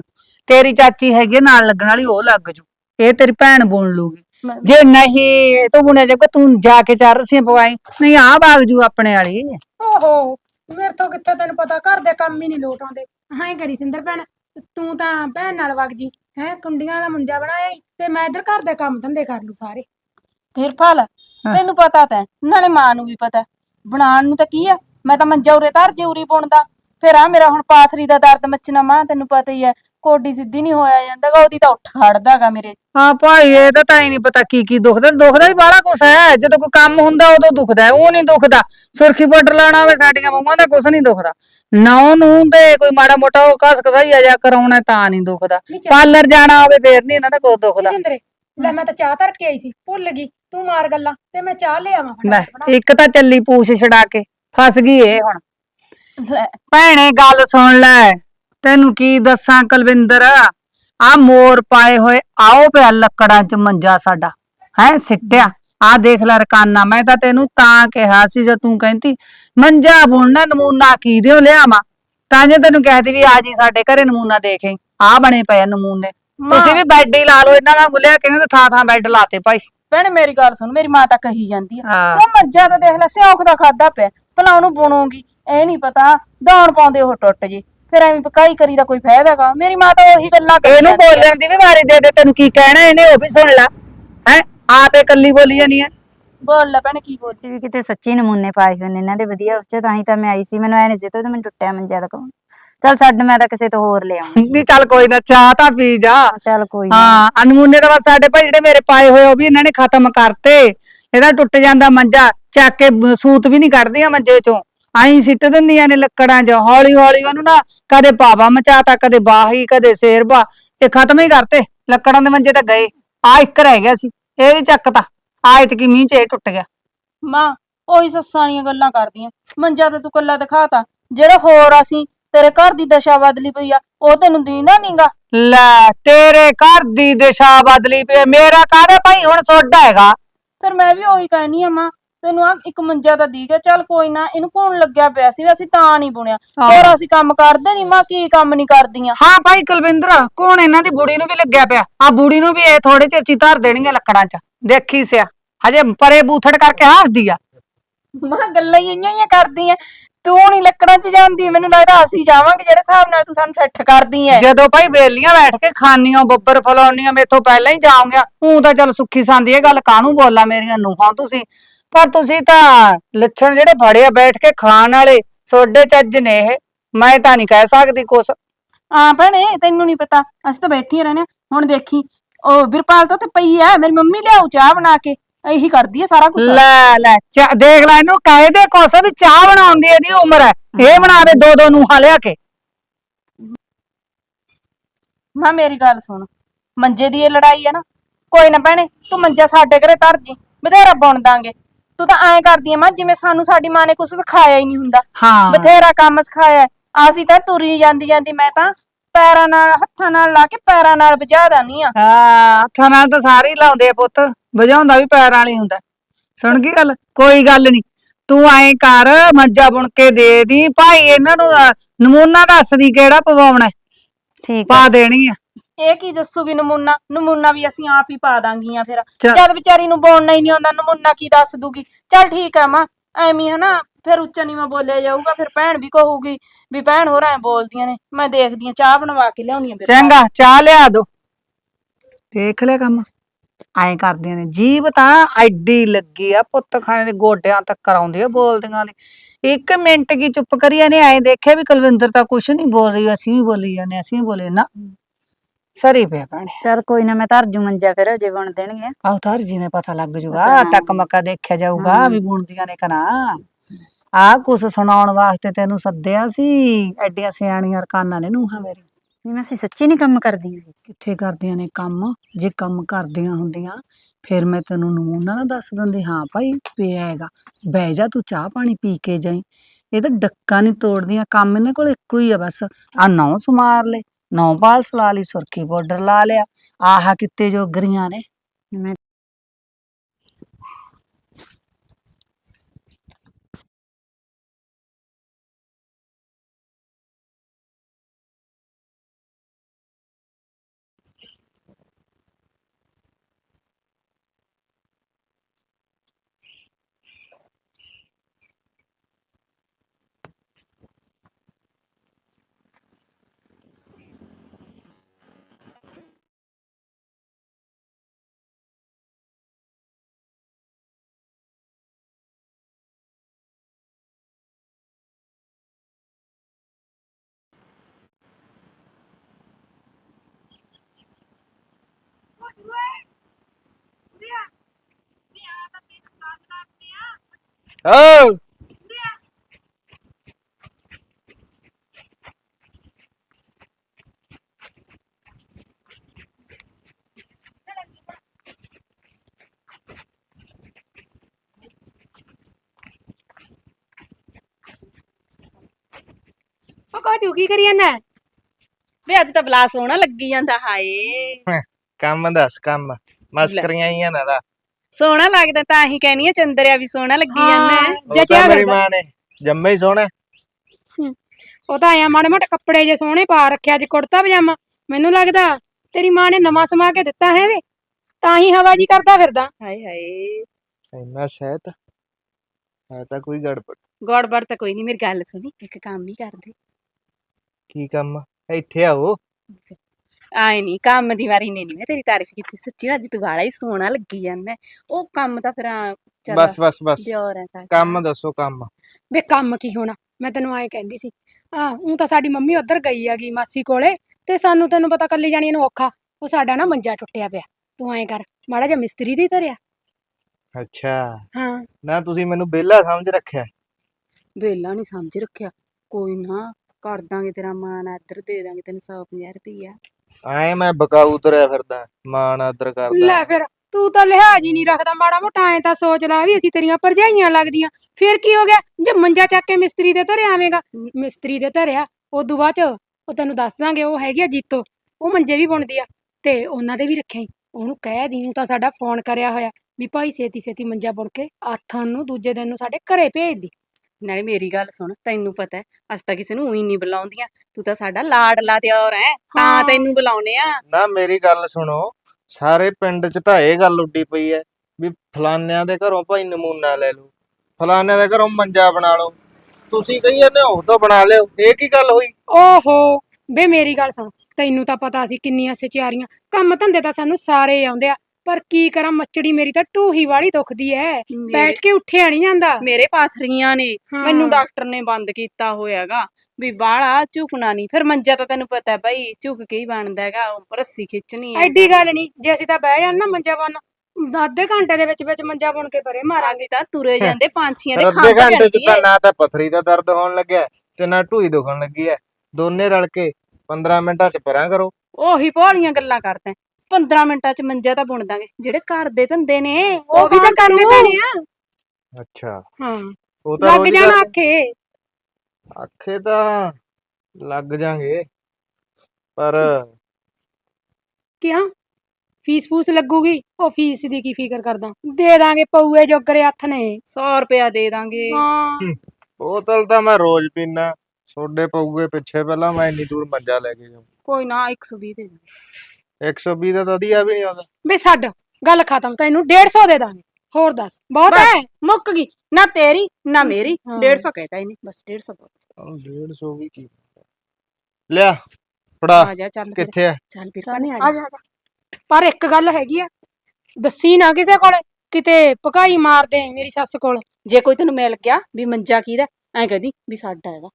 ਤੇਰੀ ਚਾਚੀ ਹੈਗੀ ਆ ਨਾਲ ਲੱਗਣ ਵਾਲੀ ਉਹ ਲੱਗ ਜੂ। ਇਹ ਤੇਰੀ ਭੈਣ ਬੁਣ ਲੂਗੀ। ਮੈਂ- ਜੇ ਨਹੀਂ ਤੂੰ ਬੁਣਿਆ ਜਾਊਗਾ ਤੂੰ ਜਾ ਕੇ ਚਾਰ ਰਸੀਆਂ ਪਵਾਈ। ਨਹੀਂ ਆ ਭਾਗ ਜੂ ਆਪਣੇ ਵਾਲੀ। ਓਹੋ ਮੇਰੇ ਤੋਂ ਕਿੱਥੇ ਤੈਨੂੰ ਪਤਾ ਘਰ ਦੇ ਕੰਮ ਹੀ ਨਹੀਂ ਲੋਟ ਆਉਂਦੇ। ਹਾਂ ਕਰੀ ਸਿੰਦਰ ਭੈਣ ਤੂੰ ਤਾਂ ਭੈਣ ਨਾਲ ਵਗ ਜੀ। ਹੈ ਕੁੰਡੀਆਂ ਦਾ ਮੰਜਾ ਬਣਾਇਆ ਈ ਤੇ ਮੈਂ ਇੱਧਰ ਘਰ ਦੇ ਕੰਮ ਧੰਦੇ ਕਰ ਲੂ ਸਾਰੇ। ਫਿਰ ਫਲ ਤੈਨੂੰ ਪਤਾ ਤਾਂ ਹੈ, ਨਾਲੇ ਮਾਂ ਨੂੰ ਵੀ ਪਤਾ ਹੈ। ਬਣਾਉਣ ਨੂੰ ਤਾਂ ਕੀ ਆ ਮੈਂ ਤਾਂ ਮੰਜਾ ਉਰੇ ਧਰ ਜੇ ਉਰੀ ਬੁਣਦਾ। ਫਿਰ ਆ ਮੇਰਾ ਹੁਣ ਪਾਥਰੀ ਦਾ ਦਰਦ ਮੱਚਣਾ ਮਾਂ ਤੈਨੂੰ ਪਤਾ ਹੀ ਹੈ। ਕੋਡੀ ਸਿੱਧੀ ਨਹੀਂ ਹੋਇਆ ਜਾਂਦਾਗਾ ਉਹਦੀ ਤਾਂ ਉੱਠ ਖੜਦਾਗਾ ਮੇਰੇ। ਹਾਂ ਭਾਈ ਇਹ ਤਾਂ ਤਾਂ ਹੀ ਨਹੀਂ ਪਤਾ ਕੀ ਕੀ ਦੁਖਦਾ। ਦੁਖਦਾ ਵੀ ਬਾਹਲਾ ਕੁਛ ਹੈ। ਜਦੋਂ ਕੋਈ ਕੰਮ ਹੁੰਦਾ ਉਦੋਂ ਦੁਖਦਾ ਹੈ, ਉਹ ਨਹੀਂ ਦੁਖਦਾ। ਸੁਰਖੀ ਪਾਊਡਰ ਲਾਉਣਾ ਹੋਵੇ ਸਾਡੀਆਂ ਮੰਮਾਂ ਦਾ ਕੁਛ ਨਹੀਂ ਦੁਖਦਾ। ਨੌ ਨੂੰ ਤੇ ਕੋਈ ਮਾੜਾ ਮੋਟਾ ਉਹ ਕਸ ਕਸਾਈ ਆ ਜਾ ਕਰਾਉਣਾ ਤਾਂ ਨਹੀਂ ਦੁਖਦਾ। ਪਾਰਲਰ ਜਾਣਾ ਹੋਵੇ ਫੇਰ ਨਹੀਂ ਇਹਨਾਂ ਦਾ ਕੁਛ ਦੁਖਦਾ। ਲੈ ਮੈਂ ਤਾਂ ਚਾਹ ਧਰ ਕੇ ਆਈ ਸੀ। ਭੁੱਲ ਗਈ। ਤੂੰ ਮਾਰ ਗੱਲਾਂ ਤੇ ਮੈਂ ਚਾਹ ਲੈ ਆਵਾਂ ਲੈ ਬਣਾ। ਇੱਕ ਤਾਂ ਚੱਲੀ ਪੂਛ ਛਡਾ ਕੇ। ਫਸ ਗਈ ਇਹ ਹੁਣ। ਲੈ, ਭੈਣੇ ਗੱਲ ਸੁਣ ਲੈ। ਤੈਨੂੰ ਕੀ ਦੱਸਾਂ ਕੁਲਵਿੰਦਰ? ਆ ਮੋਰ ਪਾਏ ਹੋਏ ਆਓ ਪਿਆ ਲੱਕੜਾਂ ਚ ਮੰਜਾ ਸਾਡਾ। ਹੈ ਸਿੱਟਿਆ। ਆ ਦੇਖ ਲੈ ਰਕਾਨਾ ਮੈਂ ਤਾਂ ਤੈਨੂੰ ਤਾਂ ਕਿਹਾ ਸੀ ਜੇ ਤੂੰ ਕਹਿੰਦੀ ਮੰਜਾ ਬੁਣਨਾ ਨਮੂਨਾ ਕੀ ਦਿਓ ਲਿਆਵਾਂ? ਤਾਂ ਜੇ ਤੈਨੂੰ ਕਹਿਤੀ ਵੀ ਆ ਜੀ ਸਾਡੇ ਘਰੇ ਨਮੂਨਾ ਦੇਖੇ ਆ ਬਣੇ ਪਏ ਆ ਨਮੂਨੇ। ਤੁਸੀਂ ਵੀ ਬੈੱਡ ਹੀ ਲਾ ਲਓ ਇਹਨਾਂ ਵਾਂਗੂ ਲਿਆ ਕੇ ਨਾ ਥਾਂ ਥਾਂ ਬੈੱਡ ਲਾਤੇ ਭਾਈ। ਭੈਣੇ ਮੇਰੀ ਗੱਲ ਸੁਣ ਮੇਰੀ ਮਾਂ ਤਾਂ ਕਹੀ ਜਾਂਦੀ ਆ। ਹਾਂ। ਉਹ ਮੰਜਾ ਤਾਂ ਦੇਖ ਲੈ ਸਿਉਂਖ ਦਾ ਖਾਦਾ ਪਿਆ ਭਲਾ ਉਹਨੂੰ ਬੁਣੂਗੀ ਇਹ ਨਹੀਂ ਪਤਾ ਦੌਣ ਪਾਉਂਦੇ ਉਹ ਟੁੱਟ ਜੇ। ਫਿਰ ਐਵੇਂ ਪਕਾਈ ਕਰੀ ਦਾ ਕੋਈ ਫਾਇਦਾਗਾ ਮੇਰੀ ਮਾਂ ਤਾਂ ਉਹੀ ਗੱਲਾਂ ਕਰੀ ਇਹਨੂੰ ਜਾਂਦੀ ਆ। ਬੋਲਣ ਦੀ ਵੀ ਵਾਰੀ ਦੇ ਦੇ ਤੈਨੂੰ ਕੀ ਕਹਿਣਾ ਇਹਨੇ ਉਹ ਵੀ ਸੁਣ ਲੈ। ਹੈ ਆਪੇ ਕੱਲੀ ਬੋਲੀ ਜਾਨੀ ਹੈ ਬੋਲ ਲੈ ਭੈਣੇ ਕੀ ਬੋਲ। ਅਸੀਂ ਵੀ ਕਿਤੇ ਸੱਚੀ ਨਮੂਨੇ ਪਾਏ ਹੋਏ ਨੇ ਇਹਨਾਂ ਦੇ ਵਧੀਆ ਉਸ ਚ ਤਾਂ ਹੀ ਤਾਂ ਮੈਂ ਆਈ ਸੀ। ਮੈਨੂੰ ਐ ਨਹੀਂ ਸੀ ਤੇ ਮੈਨੂੰ ਟੁੱਟਿਆ ਮੰਜਾ ਦਾ ਕੋਲ ਚੱਲ ਛੱਡ ਮੈਂ ਤਾਂ ਕਿਸੇ ਤੋਂ ਹੋਰ ਲਿਆਉਂ ਨਹੀਂ ਚੱਲ ਕੋਈ ਨਾ ਚਾਹ ਤਾਂ ਪੀ ਜਾ। ਚੱਲ ਕੋਈ ਨਾ। ਹਾਂ ਅਨਮੂਨੇ ਤਾਂ ਬਸ ਸਾਡੇ ਭਾਈ ਜਿਹੜੇ ਮੇਰੇ ਪਾਏ ਹੋਏ ਉਹ ਵੀ ਇਹਨਾਂ ਨੇ ਖਤਮ ਕਰਤੇ। ਇਹਦਾ ਟੁੱਟ ਜਾਂਦਾ ਮੰਜਾ ਚੱਕ ਕੇ ਬ- ਸੂਤ ਵੀ ਨਹੀਂ ਕੱਢਦੀਆਂ ਮੰਜੇ ਚੋਂ। ਆਈ ਸਿੱਟ ਦਿੰਦੀਆਂ ਨੇ ਲੱਕੜਾਂ 'ਚ ਹੌਲੀ ਹੌਲੀ ਉਹਨੂੰ ਨਾ ਕਦੇ ਪਾਵਾ ਮਚਾਤਾ ਕਦੇ ਬਾਹੀ ਕਦੇ ਸੇਰਬਾ ਇਹ ਖਤਮ ਹੀ ਕਰਤੇ ਲੱਕੜਾਂ ਦੇ ਮੰਜੇ ਤਾਂ ਗਏ। ਆ ਇੱਕ ਰਹਿ ਗਿਆ ਸੀ ਇਹ ਵੀ ਚੱਕਤਾ। ਆ ਇਤਕੀ ਮੀਂਹ 'ਚ ਇਹ ਟੁੱਟ ਗਿਆ। ਮਾਂ ਉਹੀ ਸੱਸਾਂ ਦੀਆਂ ਗੱਲਾਂ ਕਰਦੀਆਂ। ਮੰਜਾ ਤੇ ਤੂੰ ਕੱਲਾ ਦਿਖਾਤਾ। ਜਿਹੜਾ ਹੋਰ ਅਸੀਂ ਤੇਰੇ ਘਰ ਦੀ ਦਸ਼ਾ ਬਦਲੀ ਪਈ ਆ ਉਹ ਤੈਨੂੰ ਦੀਂਦਾ ਨਹੀਂਗਾ ਲੈ ਤੇਰੇ ਘਰ ਦੀ ਦਿਸ਼ਾ ਬਦਲੀ ਪਈ ਮੇਰਾ ਕਾਹਦਾ ਭਾਈ ਹੁਣ ਸੋਡਾ ਹੈਗਾ? ਫਿਰ ਮੈਂ ਵੀ ਉਹੀ ਕਹਿਨੀ ਆ ਮਾਂ ਤੈਨੂੰ ਆ ਇੱਕ ਮੰਜਾ ਤਾਂ ਦੀ ਗਿਆ ਚੱਲ ਕੋਈ ਨਾ ਇਹਨੂੰ ਭੁਣ ਲੱਗਿਆ ਪਿਆ ਸੀ ਵੀ ਅਸੀਂ ਤਾਂ ਨਹੀਂ ਬੁਣਿਆ। ਹੋਰ ਅਸੀਂ ਕੰਮ ਕਰਦੇ ਨਹੀਂ ਮਾਂ ਕੀ ਕੰਮ ਨਹੀਂ ਕਰਦੀਆਂ। ਹਾਂ ਭਾਈ ਕੁਲਵਿੰਦਰ ਕੌਣ ਇਹਨਾਂ ਦੀ ਬੁੜੀ ਨੂੰ ਵੀ ਲੱਗਿਆ ਪਿਆ? ਆ ਬੁੜੀ ਨੂੰ ਵੀ ਇਹ ਥੋੜੇ ਚਿਰ ਚ ਧਰ ਦੇਣਗੇ ਲੱਕੜਾਂ 'ਚ। ਦੇਖੀ ਸਿਆ ਹਜੇ ਪਰੇ ਬੂਥੜ ਕਰਕੇ ਹੱਸਦੀ ਆ। ਮਾਂ ਗੱਲਾਂ ਹੀ ਇਹੀਆਂ ਹੀ ਕਰਦੀਆਂ। ਤੂੰ ਨਹੀਂ ਲੱਕੜਾਂ 'ਚ ਜਾਂਦੀ ਮੈਨੂੰ ਲੱਗਦਾ ਅਸੀਂ ਜਾਵਾਂਗੇ ਜਿਹੜੇ ਹਿਸਾਬ ਨਾਲ ਤੂੰ ਸਾਨੂੰ ਫਿੱਟ ਕਰਦੀ ਐ। ਜਦੋਂ ਭਾਈ ਬੇਲੀਆਂ ਬੈਠ ਕੇ ਖਾਨੀਆਂ ਬੱਬਰ ਫਲਾਉਣੀਆਂ ਮੇਥੋਂ ਪਹਿਲਾਂ ਹੀ ਜਾਉਂਗੀਆਂ ਹੂੰ ਤਾਂ ਚਲ ਸੁੱਖੀ ਸੰਦੀ ਇਹ ਗੱਲ ਕਾਹਨੂੰ ਬੋਲਾਂ ਮੇਰੀਆਂ ਨੂੰਹਾਂ ਤੁਸੀਂ? ਪਰ ਤੁਸੀਂ ਤਾਂ ਲੱਛਣ ਜਿਹੜੇ ਫੜੇ ਆ ਬੈਠ ਕੇ ਖਾਣ ਵਾਲੇ ਸੋਡੇ ਚੱਜ ਨੇ ਇਹ। ਮੈਂ ਤਾਂ ਨਹੀਂ ਕਹਿ ਸਕਦੀ ਕੁਛ। ਹਾਂ ਭੈਣੇ ਤੈਨੂੰ ਨਹੀਂ ਪਤਾ ਅਸੀਂ ਤਾਂ ਬੈਠੀਆਂ ਰਹਿੰਦੇ ਹਾਂ। ਹੁਣ ਦੇਖੀ ਉਹ ਬਿਰਪਾਲ ਤਾਂ ਤੇ ਪਈ ਐ ਮੇਰੀ ਮੰਮੀ ਲਿਆਉ ਚਾਹ ਬਣਾ ਕੇ। ਇਹੀ ਕਰਦੀ ਐ ਸਾਰਾ ਕੁਝ ਲੈ ਲੈ ਚਾ- ਦੇਖ ਲੈ ਇਹਨੂੰ ਕਾਇਦੇ ਕੁਛ ਵੀ ਚਾਹ ਬਣਾਉਣ ਦੀ ਇਹਦੀ ਉਮਰ ਹੈ। ਇਹ ਬਣਾਵੇ ਦੋ ਦੋ ਨੂੰਹਾਂ ਲਿਆ ਕੇ। ਮਾਂ ਮੇਰੀ ਗੱਲ ਸੁਣ ਮੰਜੇ ਦੀ ਇਹ ਲੜਾਈ ਹੈ ਨਾ। ਕੋਈ ਨਾ ਭੈਣੇ ਤੂੰ ਮੰਜਾ ਸਾਡੇ ਘਰੇ ਧਰ ਜੀ ਬਥੇਰਾ ਬੁਣ ਦਾਂਗੇ। ਤੂੰ ਤਾਂ ਐਂ ਕਰਦੀ ਐ ਮਾਂ ਜਿਵੇਂ ਸਾਨੂੰ ਸਾਡੀ ਮਾਂ ਨੇ ਕੁਝ ਸਿਖਾਇਆ ਹੀ ਨਹੀਂ ਹੁੰਦਾ। ਹਾਂ। ਬਥੇਰਾ ਕੰਮ ਸਿਖਾਇਆ। ਅਸੀਂ ਤਾਂ ਤੁਰੀ ਜਾਂਦੀ ਜਾਂਦੀ ਮੈਂ ਤਾਂ ਪੈਰਾਂ ਨਾਲ ਹੱਥਾਂ ਨਾਲ ਲਾ ਕੇ ਪੈਰਾਂ ਨਾਲ ਵਜਾ ਦਾਨੀ ਆ। ਹਾਂ ਹੱਥਾਂ ਨਾਲ ਤਾਂ ਸਾਰੇ ਹੀ ਲਾਉਂਦੇ ਆ ਪੁੱਤ। ਵਜਾਉਂਦਾ ਵੀ ਪੈਰਾਂ ਨਾਲ ਹੀ ਹੁੰਦਾ। ਸੁਣ ਗਈ ਗੱਲ? ਕੋਈ ਗੱਲ ਨਹੀਂ। ਤੂੰ ਐਂ ਕਰ ਮੰਜਾ ਬੁਣ ਕੇ ਦੇ ਦੀ। ਭਾਈ ਇਹਨਾਂ ਨੂੰ ਅਹ, ਨਮੂਨਾ ਦੱਸ ਦੀ ਕਿਹੜਾ ਪਵਾਉਣਾ ਹੈ। ਠੀਕ ਪਾ ਦੇਣੀ ਆ ਇਹ ਕੀ ਦੱਸੂਗੀ ਨਮੂਨਾ? ਨਮੂਨਾ ਵੀ ਅਸੀਂ ਆਪ ਹੀ ਪਾ ਦਾਂਗੀਆਂ ਫਿਰ। ਚੱਲ। ਜਦ ਵਿਚਾਰੀ ਨੂੰ ਬੋਲਣਾ ਹੀ ਨਹੀਂ ਆਉਂਦਾ ਨਮੂਨਾ ਕੀ ਦੱਸ ਦੂਗੀ? ਚੱਲ ਠੀਕ ਆ ਮਾਂ ਐਵੇਂ ਹੀ ਹਨਾ ਫਿਰ ਉੱਚਾ ਨੀਵਾਂ ਬੋਲਿਆ ਜਾਊਗਾ ਫਿਰ ਭੈਣ ਵੀ ਕਹੂਗੀ ਵੀ ਭੈਣ ਹੋਰ ਐ ਬੋਲਦੀਆਂ ਨੇ ਮੈਂ ਦੇਖਦੀ ਆ ਚਾਹ ਬਣਵਾ ਕੇ ਲਿਆਉਣੀ ਆ ਫਿਰ। ਚੰਗਾ ਚਾਹ ਲਿਆ ਦੋ। ਦੇਖ ਲੈ ਕੰਮ। ਐਂ ਕਰਦੀਆਂ ਨੇ ਜੀਬ ਤਾਂ ਐਡੀ ਲੱਗੀ ਆ ਪੁੱਤ ਖਾਣੇ ਦੇ ਗੋਡਿਆਂ ਤੱਕ ਆਉਂਦੀ ਆ ਬੋਲਦੀਆਂ ਨੇ। ਇੱਕ ਮਿੰਟ ਕੀ ਚੁੱਪ ਕਰੀਏ ਨੇ ਐਂ ਦੇਖਿਆ ਵੀ ਕੁਲਵਿੰਦਰ ਤਾਂ ਕੁਛ ਨਹੀਂ ਬੋਲ ਰਹੀ ਅਸੀਂ ਵੀ ਬੋਲੀ ਜਾਂਦੇ ਅਸੀਂ ਵੀ ਬੋਲੇ ਨਾ ਸਰੀ ਪਿਆ ਭੈਣੇ। ਚਲ ਕੋਈ ਨਾ ਮੈਂ ਧਰ ਜੂ ਮੰਜਾ ਫਿਰ ਜੇ ਬਣ ਦੇਣਗੇ। ਆਹ ਤਾਰ ਜੀ ਨੇ ਪਤਾ ਲੱਗ ਜੂਗਾ ਪਤਾ ਟੱਕ ਮੱਕਾ ਦੇਖਿਆ ਜਾਊਗਾ। ਵੀ ਬੁਣਦੀਆਂ ਨੇ ਕਨਾ ਆ ਕੁਛ ਸੁਣਾਉਣ ਵਾਸਤੇ ਤੈਨੂੰ ਸੱਦਿਆ ਸੀ ਐਡੀਆਂ ਸਿਆਣੀਆਂ ਰਕਾਨਾਂ ਨੇ ਨੂੰਹਾਂ ਮੇਰੀ ਨਹੀਂ ਮੈਂ ਅਸੀਂ ਸੱਚੀ ਨਹੀਂ ਕੰਮ ਕਰਦੀਆਂ ਕਿੱਥੇ ਕਰਦੀਆਂ ਨੇ ਕੰਮ? ਜੇ ਕੰਮ ਕਰਦੀਆਂ ਹੁੰਦੀਆਂ ਫਿਰ ਮੈਂ ਤੈਨੂੰ ਨਮੂਨਾ ਨਾ ਦੱਸ ਦਿੰਦੀ। ਹਾਂ ਭਾਈ ਪਿਆ ਹੈਗਾ। ਬਹਿ ਜਾ ਤੂੰ ਚਾਹ ਪਾਣੀ ਪੀ ਕੇ ਜਾਈ। ਇਹ ਤਾਂ ਡੱਕਾ ਨਹੀਂ ਤੋੜਦੀਆਂ ਕੰਮ ਇਹਨਾਂ ਕੋਲ ਇੱਕੋ ਹੀ ਆ ਬਸ। ਆ ਨੌ ਸਮਾਰ ਲੈ ਨੌ ਪਾਲਸ ਲਾ ਲਈ ਸੁਰਖੀ ਪਾਊਡਰ ਲਾ ਲਿਆ। ਆਹ ਕਿੱਤੇ ਜੋਗਰੀਆਂ ਨੇ। ਮੈਂ ਓ ਉਹ ਕੋ ਕੀ ਕਰੀ ਜਾਂਦਾ? ਵੇ ਅੱਜ ਤਾਂ ਬਲਾ ਸੋਹਣਾ ਲੱਗੀ ਜਾਂਦਾ ਹਾਏ। ਕੰਮ ਦੱਸ ਕੰਮ। ਮਸਕਰੀਆਂ ਹੀ ਆ ਨਾ ਸੋਹਣਾ ਲੱਗਦਾ ਤਾਂ ਹੀ ਕਹਿਣੀ ਆ ਚੰਦਰਿਆ ਵੀ ਸੋਹਣਾ ਲੱਗੀ ਜਾਂਦਾ ਉਹ ਜਚਿਆ ਤਾਂ ਮੇਰੀ। ਮਾਂ ਨੇ ਜੰਮੇ ਹੀ ਸੋਹਣਾ। ਉਹ ਤਾਂ ਆਇਆ ਮਾੜੇ ਮੋਟੇ ਕੱਪੜੇ ਜੇ ਸੋਹਣੇ ਪਾ ਰੱਖਿਆ ਅੱਜ ਕੁੜਤਾ ਪਜਾਮਾ। ਮੈਨੂੰ ਲੱਗਦਾ ਤੇਰੀ ਮਾਂ ਨੇ ਨਵਾਂ ਸਮਾ ਕੇ ਦਿੱਤਾ ਹੈ ਵੇ ਤਾਂ ਹੀ ਹਵਾ ਜੀ ਕਰਦਾ ਫਿਰਦਾ। ਹਾਏ ਹਾਏ। ਇੰਨਾ ਸਹਿਤ ਹੈ ਤਾਂ ਕੋਈ ਗੜਬੜ। ਗੋੜਬੜ ਤਾਂ ਕੋਈ ਨਹੀਂ ਮੇਰੀ ਗੱਲ ਸੁਣੀ ਇੱਕ ਕੰਮ ਹੀ ਕਰਦੇ। ਕੀ ਕੰਮ ਆ? ਇੱਥੇ ਆਓ। ਆਏ ਨਹੀਂ ਕੰਮ ਦੀ ਵਾਰੀ ਨਹੀਂ ਮੈਂ ਤੇਰੀ ਤਾਰੀਫ ਕੀਤੀ ਸੱਚੀ ਅੱਜ ਤੂੰ ਵਾਲਾ ਹੀ ਸੋਹਣਾ ਲੱਗੀ ਜਾਂਦਾ। ਉਹ ਕੰਮ ਤਾਂ ਫਿਰ ਆ, ਚੱਲ ਬਸ ਬਸ ਬਸ। ਦਿਓਰ ਹੈ ਸਾਡਾ। ਕੰਮ ਦੱਸੋ ਕੰਮ। ਵੇ ਕੰਮ ਕੀ ਹੋਣਾ ਮੈਂ ਤੈਨੂੰ ਆਏ ਕਹਿੰਦੀ ਸੀ। ਆ ਉਹ ਤਾਂ ਸਾਡੀ ਮੰਮੀ ਉੱਧਰ ਗਈ ਹੈਗੀ ਮਾਸੀ ਕੋਲੇ ਤੇ ਸਾਨੂੰ ਤੈਨੂੰ ਪਤਾ ਕੱਲੀ ਜਾਣੀ ਨੂੰ ਔਖਾ ਉਹ ਸਾਡਾ ਨਾ ਮੰਜਾ ਟੁੱਟਿਆ ਪਿਆ। ਤੂੰ ਐਂ ਕਰ ਮਾੜਾ ਜਿਹਾ ਮਿਸਤਰੀ ਦੀ ਧਰਿਆ। ਅੱਛਾ। ਹਾਂ। ਨਾ ਤੁਸੀਂ ਮੈਨੂੰ ਬੇਲਾ ਸਮਝ ਰੱਖਿਆ। ਵੇਲਾ ਨਹੀਂ ਸਮਝ ਰੱਖਿਆ। ਕੋਈ ਨਾ ਕਰ ਦਾਂਗੇ ਤੇਰਾ ਮਾਨ ਇੱਧਰ ਦੇ ਦਾਂਗੇ ਤੈਨੂੰ 150 ਰੁਪਈਆ। ਐ ਮੈਂ ਬਕਾਊ ਤੁਰਿਆ ਫਿਰਦਾ, ਮਾਣ ਆਦਰ ਕਰਦਾ। ਲੈ ਫਿਰ, ਤੂੰ ਤਾਂ ਲਿਹਾਜ਼ ਹੀ ਨਹੀਂ ਰੱਖਦਾ ਮਾੜਾ ਮੋਟਾ, ਐਂ ਤਾਂ ਸੋਚ ਲੈ ਵੀ ਅਸੀਂ ਤੇਰੀਆਂ ਭਰਜਾਈਆਂ ਲੱਗਦੀਆਂ। ਫਿਰ ਕੀ ਹੋ ਗਿਆ? ਜੇ ਮੰਜਾ ਚੱਕ ਕੇ ਮਿਸਤਰੀ ਦੇ ਧਰਿਆ ਆਵੇਂਗਾ। ਮਿਸਤਰੀ ਦੇ ਧਰਿਆ ਉਦੋਂ ਬਾਅਦ ਚ ਉਹ ਤੈਨੂੰ ਦੱਸ ਦਾਂਗੇ, ਉਹ ਹੈਗੀ ਆ ਜੀਤੋ, ਉਹ ਮੰਜੇ ਵੀ ਬੁਣਦੀ ਆ, ਤੇ ਉਹਨਾਂ ਦੇ ਵੀ ਰੱਖਿਆ ਈ ਉਹਨੂੰ ਕਹਿ ਦੀ ਊਂ ਤਾਂ ਸਾਡਾ ਫੋਨ ਕਰਿਆ ਹੋਇਆ, ਵੀ ਭਾਈ ਛੇਤੀ ਛੇਤੀ ਮੰਜਾ ਬੁਣ ਕੇ ਆਥਣ ਨੂੰ ਦੂਜੇ ਦਿਨ ਨੂੰ ਸਾਡੇ ਘਰੇ ਭੇਜ ਦੀ। ਨਾਲੇ ਮੇਰੀ ਗੱਲ ਸੁਣ ਤੈਨੂੰ ਪਤਾ ਹੈ ਅਸੀਂ ਤਾਂ ਕਿਸੇ ਨੂੰ ਉਹੀ ਨਹੀਂ ਬੁਲਾਉਂਦੀਆਂ। ਤੂੰ ਤਾਂ ਸਾਡਾ ਲਾਡਲਾ ਦਿਓਰ ਹੈ ਤਾਂ। ਤੈਨੂੰ ਬੁਲਾਉਨੇ ਆ ਨਾ ਮੇਰੀ ਗੱਲ ਸੁਣੋ ਸਾਰੇ ਪਿੰਡ 'ਚ ਤਾਂ ਇਹ ਗੱਲ ਉੱਡੀ ਪਈ ਐ ਵੀ ਫਲਾਨਿਆਂ ਦੇ ਘਰੋਂ ਭਾਈ ਨਮੂਨਾ ਲੈ ਲਓ ਫਲਾਨਿਆਂ ਦੇ ਘਰੋਂ ਮੰਜਾ ਬਣਾ ਲਓ। ਤੁਸੀਂ ਕਹੀ ਜਾਂਦੇ ਹੋ ਤੋਂ ਬਣਾ ਲਿਓ ਇਹ ਕੀ ਗੱਲ ਹੋਈ? ਓਹੋ ਬੇ ਮੇਰੀ ਗੱਲ ਸੁਣ ਤੈਨੂੰ ਤਾਂ ਪਤਾ ਸੀ ਕਿੰਨੀਆਂ ਸਚਿਆਰੀਆਂ ਕੰਮ ਧੰਦੇ ਤਾਂ ਸਾਨੂੰ ਸਾਰੇ ਆਉਂਦੇ ਆ। ਪਰ ਕੀ ਕਰਾਂ ਮੱਚੜੀ ਮੇਰੀ ਤਾਂ ਢੂਹੀ ਵਾਲੀ ਦੁਖਦੀ ਐ। ਮੇਰੇ- ਬੈਠ ਕੇ ਉੱਠਿਆ ਨਹੀਂ ਜਾਂਦਾ। ਮੇਰੇ ਪਾਥਰੀਆਂ ਨੇ ਮੈਨੂੰ। ਡਾਕਟਰ ਨੇ ਬੰਦ ਕੀਤਾ ਹੋਇਆਗਾ। ਵੀ ਬਾਹਲਾ ਝੁਕਣਾ ਨਹੀਂ ਫਿਰ ਮੰਜਾ ਤਾਂ ਤੈਨੂੰ ਪਤਾ ਹੈ ਭਾਈ ਝੁਕ ਕੇ ਹੀ ਬਣਦਾ ਹੈਗਾ ਉਹ ਰੱਸੀ ਖਿੱਚਣੀ ਹੈ ਐਡੀ ਗੱਲ ਨਹੀਂ ਜੇ ਅਸੀਂ ਤਾਂ ਬਹਿ ਜਾਣ ਨਾ ਮੰਜਾ ਬਣ ਅੱਧੇ ਘੰਟੇ ਦੇ ਵਿੱਚ ਵਿੱਚ ਮੰਜਾ ਬੁਣ ਕੇ ਪਰੇ ਮਾਰਾਂਗੇ। ਅਸੀਂ ਤਾਂ ਤੁਰੇ ਜਾਂਦੇ ਪੰਛੀਆਂ ਦੇ ਅੱਧੇ ਖੰਭ ਘੰਟੇ 'ਚ ਜਾਂਦੀ ਤਾਂ ਹੈ ਨਾ ਤਾਂ ਪਥਰੀ ਦਾ ਦਰਦ ਹੋਣ ਲੱਗਿਆ ਤੇ ਨਾ ਢੂਈ ਦੁਖਣ ਲੱਗੀ ਐ। ਦੋਨੇ ਰਲ ਕੇ 15 ਮਿੰਟਾਂ 'ਚ ਪਰਾਂ ਕਰੋ। ਉਹੀ ਭੋਲੀਆਂ ਗੱਲਾਂ ਕਰਦਾ। 15 ਮਿੰਟਾਂ ਚ ਮੰਜਾ ਤਾਂ ਬੁਣ ਦਾਂਗੇ। ਜਿਹੜੇ ਘਰ ਦੇ ਧੰਦੇ ਨੇ ਉਹ ਵੀ ਤਾਂ ਕਰਨੇ ਕਰੂ? ਪੈਣੇ ਆ। ਅੱਛਾ। ਹਾਂ। ਉਹ ਤਾਂ ਲੱਗ ਰੋਜ਼ ਜਾਣਾ ਆਖੇ। ਆਖੇ ਤਾਂ ਲੱਗ ਜਾਾਂਗੇ ਪਰ ਕਿਉਂ? ਫੀਸ ਫੂਸ ਲੱਗੂਗੀ? ਉਹ ਫੀਸ ਦੀ ਕੀ ਫਿਕਰ ਕਰਦਾ? ਦੇ ਦਾਂਗੇ ਪਊਏ ਜੋਗਰੇ ਹੱਥ ਨੇ। 100 ਰੁਪਇਆ ਦੇ ਦਾਂਗੇ। ਹਾਂ। ਬੋਤਲ ਤਾਂ ਮੈਂ ਰੋਜ਼ ਪੀਣਾ ਛੋਡੇ ਪਊਗੇ ਪਿੱਛੇ ਪਹਿਲਾਂ ਮੈਂ ਇੰਨੀ ਦੂਰ ਮੰਜਾ ਲੈ ਕੇ ਜਾਉਂ ਕੋਈ ਨਾ 120 ਦੇ ਦਾਂਗੇ। 120 ਦਾ ਤਾਂ ਵਧੀਆ ਵੀ ਨਹੀਂ ਆਉਂਦਾ। ਬੇ ਛੱਡ ਗੱਲ ਖਤਮ ਤੈਨੂੰ 150 ਦੇ ਦਾਂਗੇ। ਹੋਰ ਦੱਸ ਬਹੁਤ ਹੈ? ਮੁੱਕ ਗਈ। ਨਾ ਤੇਰੀ ਨਾ ਮੇਰੀ ਹਾਂ। 150 ਕਹਿਤਾ ਇਹਨੇ। ਬਸ 150 ਬਹੁਤ। 150 ਵੀ ਕੀ ਲਿਆ ਫੜਾ। ਆ ਜਾ ਚੱਲ ਫਿਰ। ਕਿੱਥੇ ਆ? ਚੱਲ ਫਿਰ ਆ ਜਾ ਆ ਜਾ। ਪਰ ਇੱਕ ਗੱਲ ਹੈਗੀ ਆ ਦੱਸੀ ਨਾ ਕਿਸੇ ਕੋਲੇ ਕਿਤੇ ਪਕਾਈ ਮਾਰ ਦੇ ਮੇਰੀ ਸੱਸ ਕੋਲ। ਜੇ ਕੋਈ ਤੈਨੂੰ ਮਿਲ ਗਿਆ ਵੀ ਮੰਜਾ ਕਿਹਦਾ ਐ ਕਹਦੀ ਵੀ ਸਾਡਾ ਹੈਗਾ।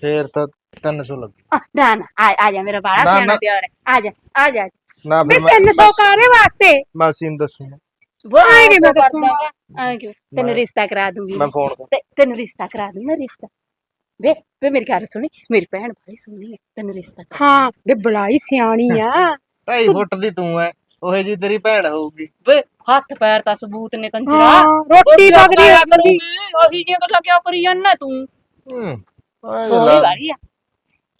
ਫੇਰ ਤਾਂ 300 ਲੱਗ। ਆ, ਨਾ ਨਾ ਆ ਆ ਜਾ ਮੇਰਾ ਬਾਲਾ ਨਾ, ਸਿਆਣਾ। ਪਿਆਰ ਹੈ। ਆ ਜਾ ਆ ਜਾ। ਨਾ ਬੇ ਫਿਰ ਮੈਂ 300 ਕਾਰੇ ਵਾਸਤੇ? ਮਾਸੀ ਨੂੰ ਦੱਸੂਗਾ ਉਹ ਆਏਂ ਕਿਵੇਂ ਕਿਉਂ ਦੱਸੂਗਾ? ਕਰਦਾ? ਐਂ ਕਿਉਂ? ਤੈਨੂੰ ਮੈਂ- ਰਿਸ਼ਤਾ ਕਰਾ ਦੂੰਗੀ ਮੈਂ ਫੋਨ ਕਰ ਤੇ ਤੈਨੂੰ ਰਿਸ਼ਤਾ ਕਰਾ ਦੂੰ ਮੈਂ ਰਿਸ਼ਤਾ। ਵੇ ਵੇ ਮੇਰੀ ਗੱਲ ਸੁਣੀ ਮੇਰੀ ਭੈਣ ਬੜੀ ਸੋਹਣੀ ਹੈ ਤੈਨੂੰ ਰਿਸ਼ਤਾ ਹਾਂ ਬੇ ਬੜਾਈ ਸਿਆਣੀ ਆ। ਢਾਈ ਫੁੱਟ ਦੀ ਤੂੰ ਐ ਉਹੇ ਜੀ ਤੇਰੀ ਭੈਣ ਹੋਊਗੀ। ਵੇ ਹੱਥ ਪੈਰ ਤਾਂ ਸਬੂਤ ਨੇ ਕੰਜਰਾ। ਰੋਟੀ ਪਕਦੀ ਆ ਹੁੰਦੀ ਉਹੀ ਜਿਹੀਆਂ ਗੱਲਾਂ ਕਿਉਂ ਕਰੀ ਜਾਂਦਾ ਤੂੰ? ਸੋਹਣੀ ਵਾਲੀ ਆ।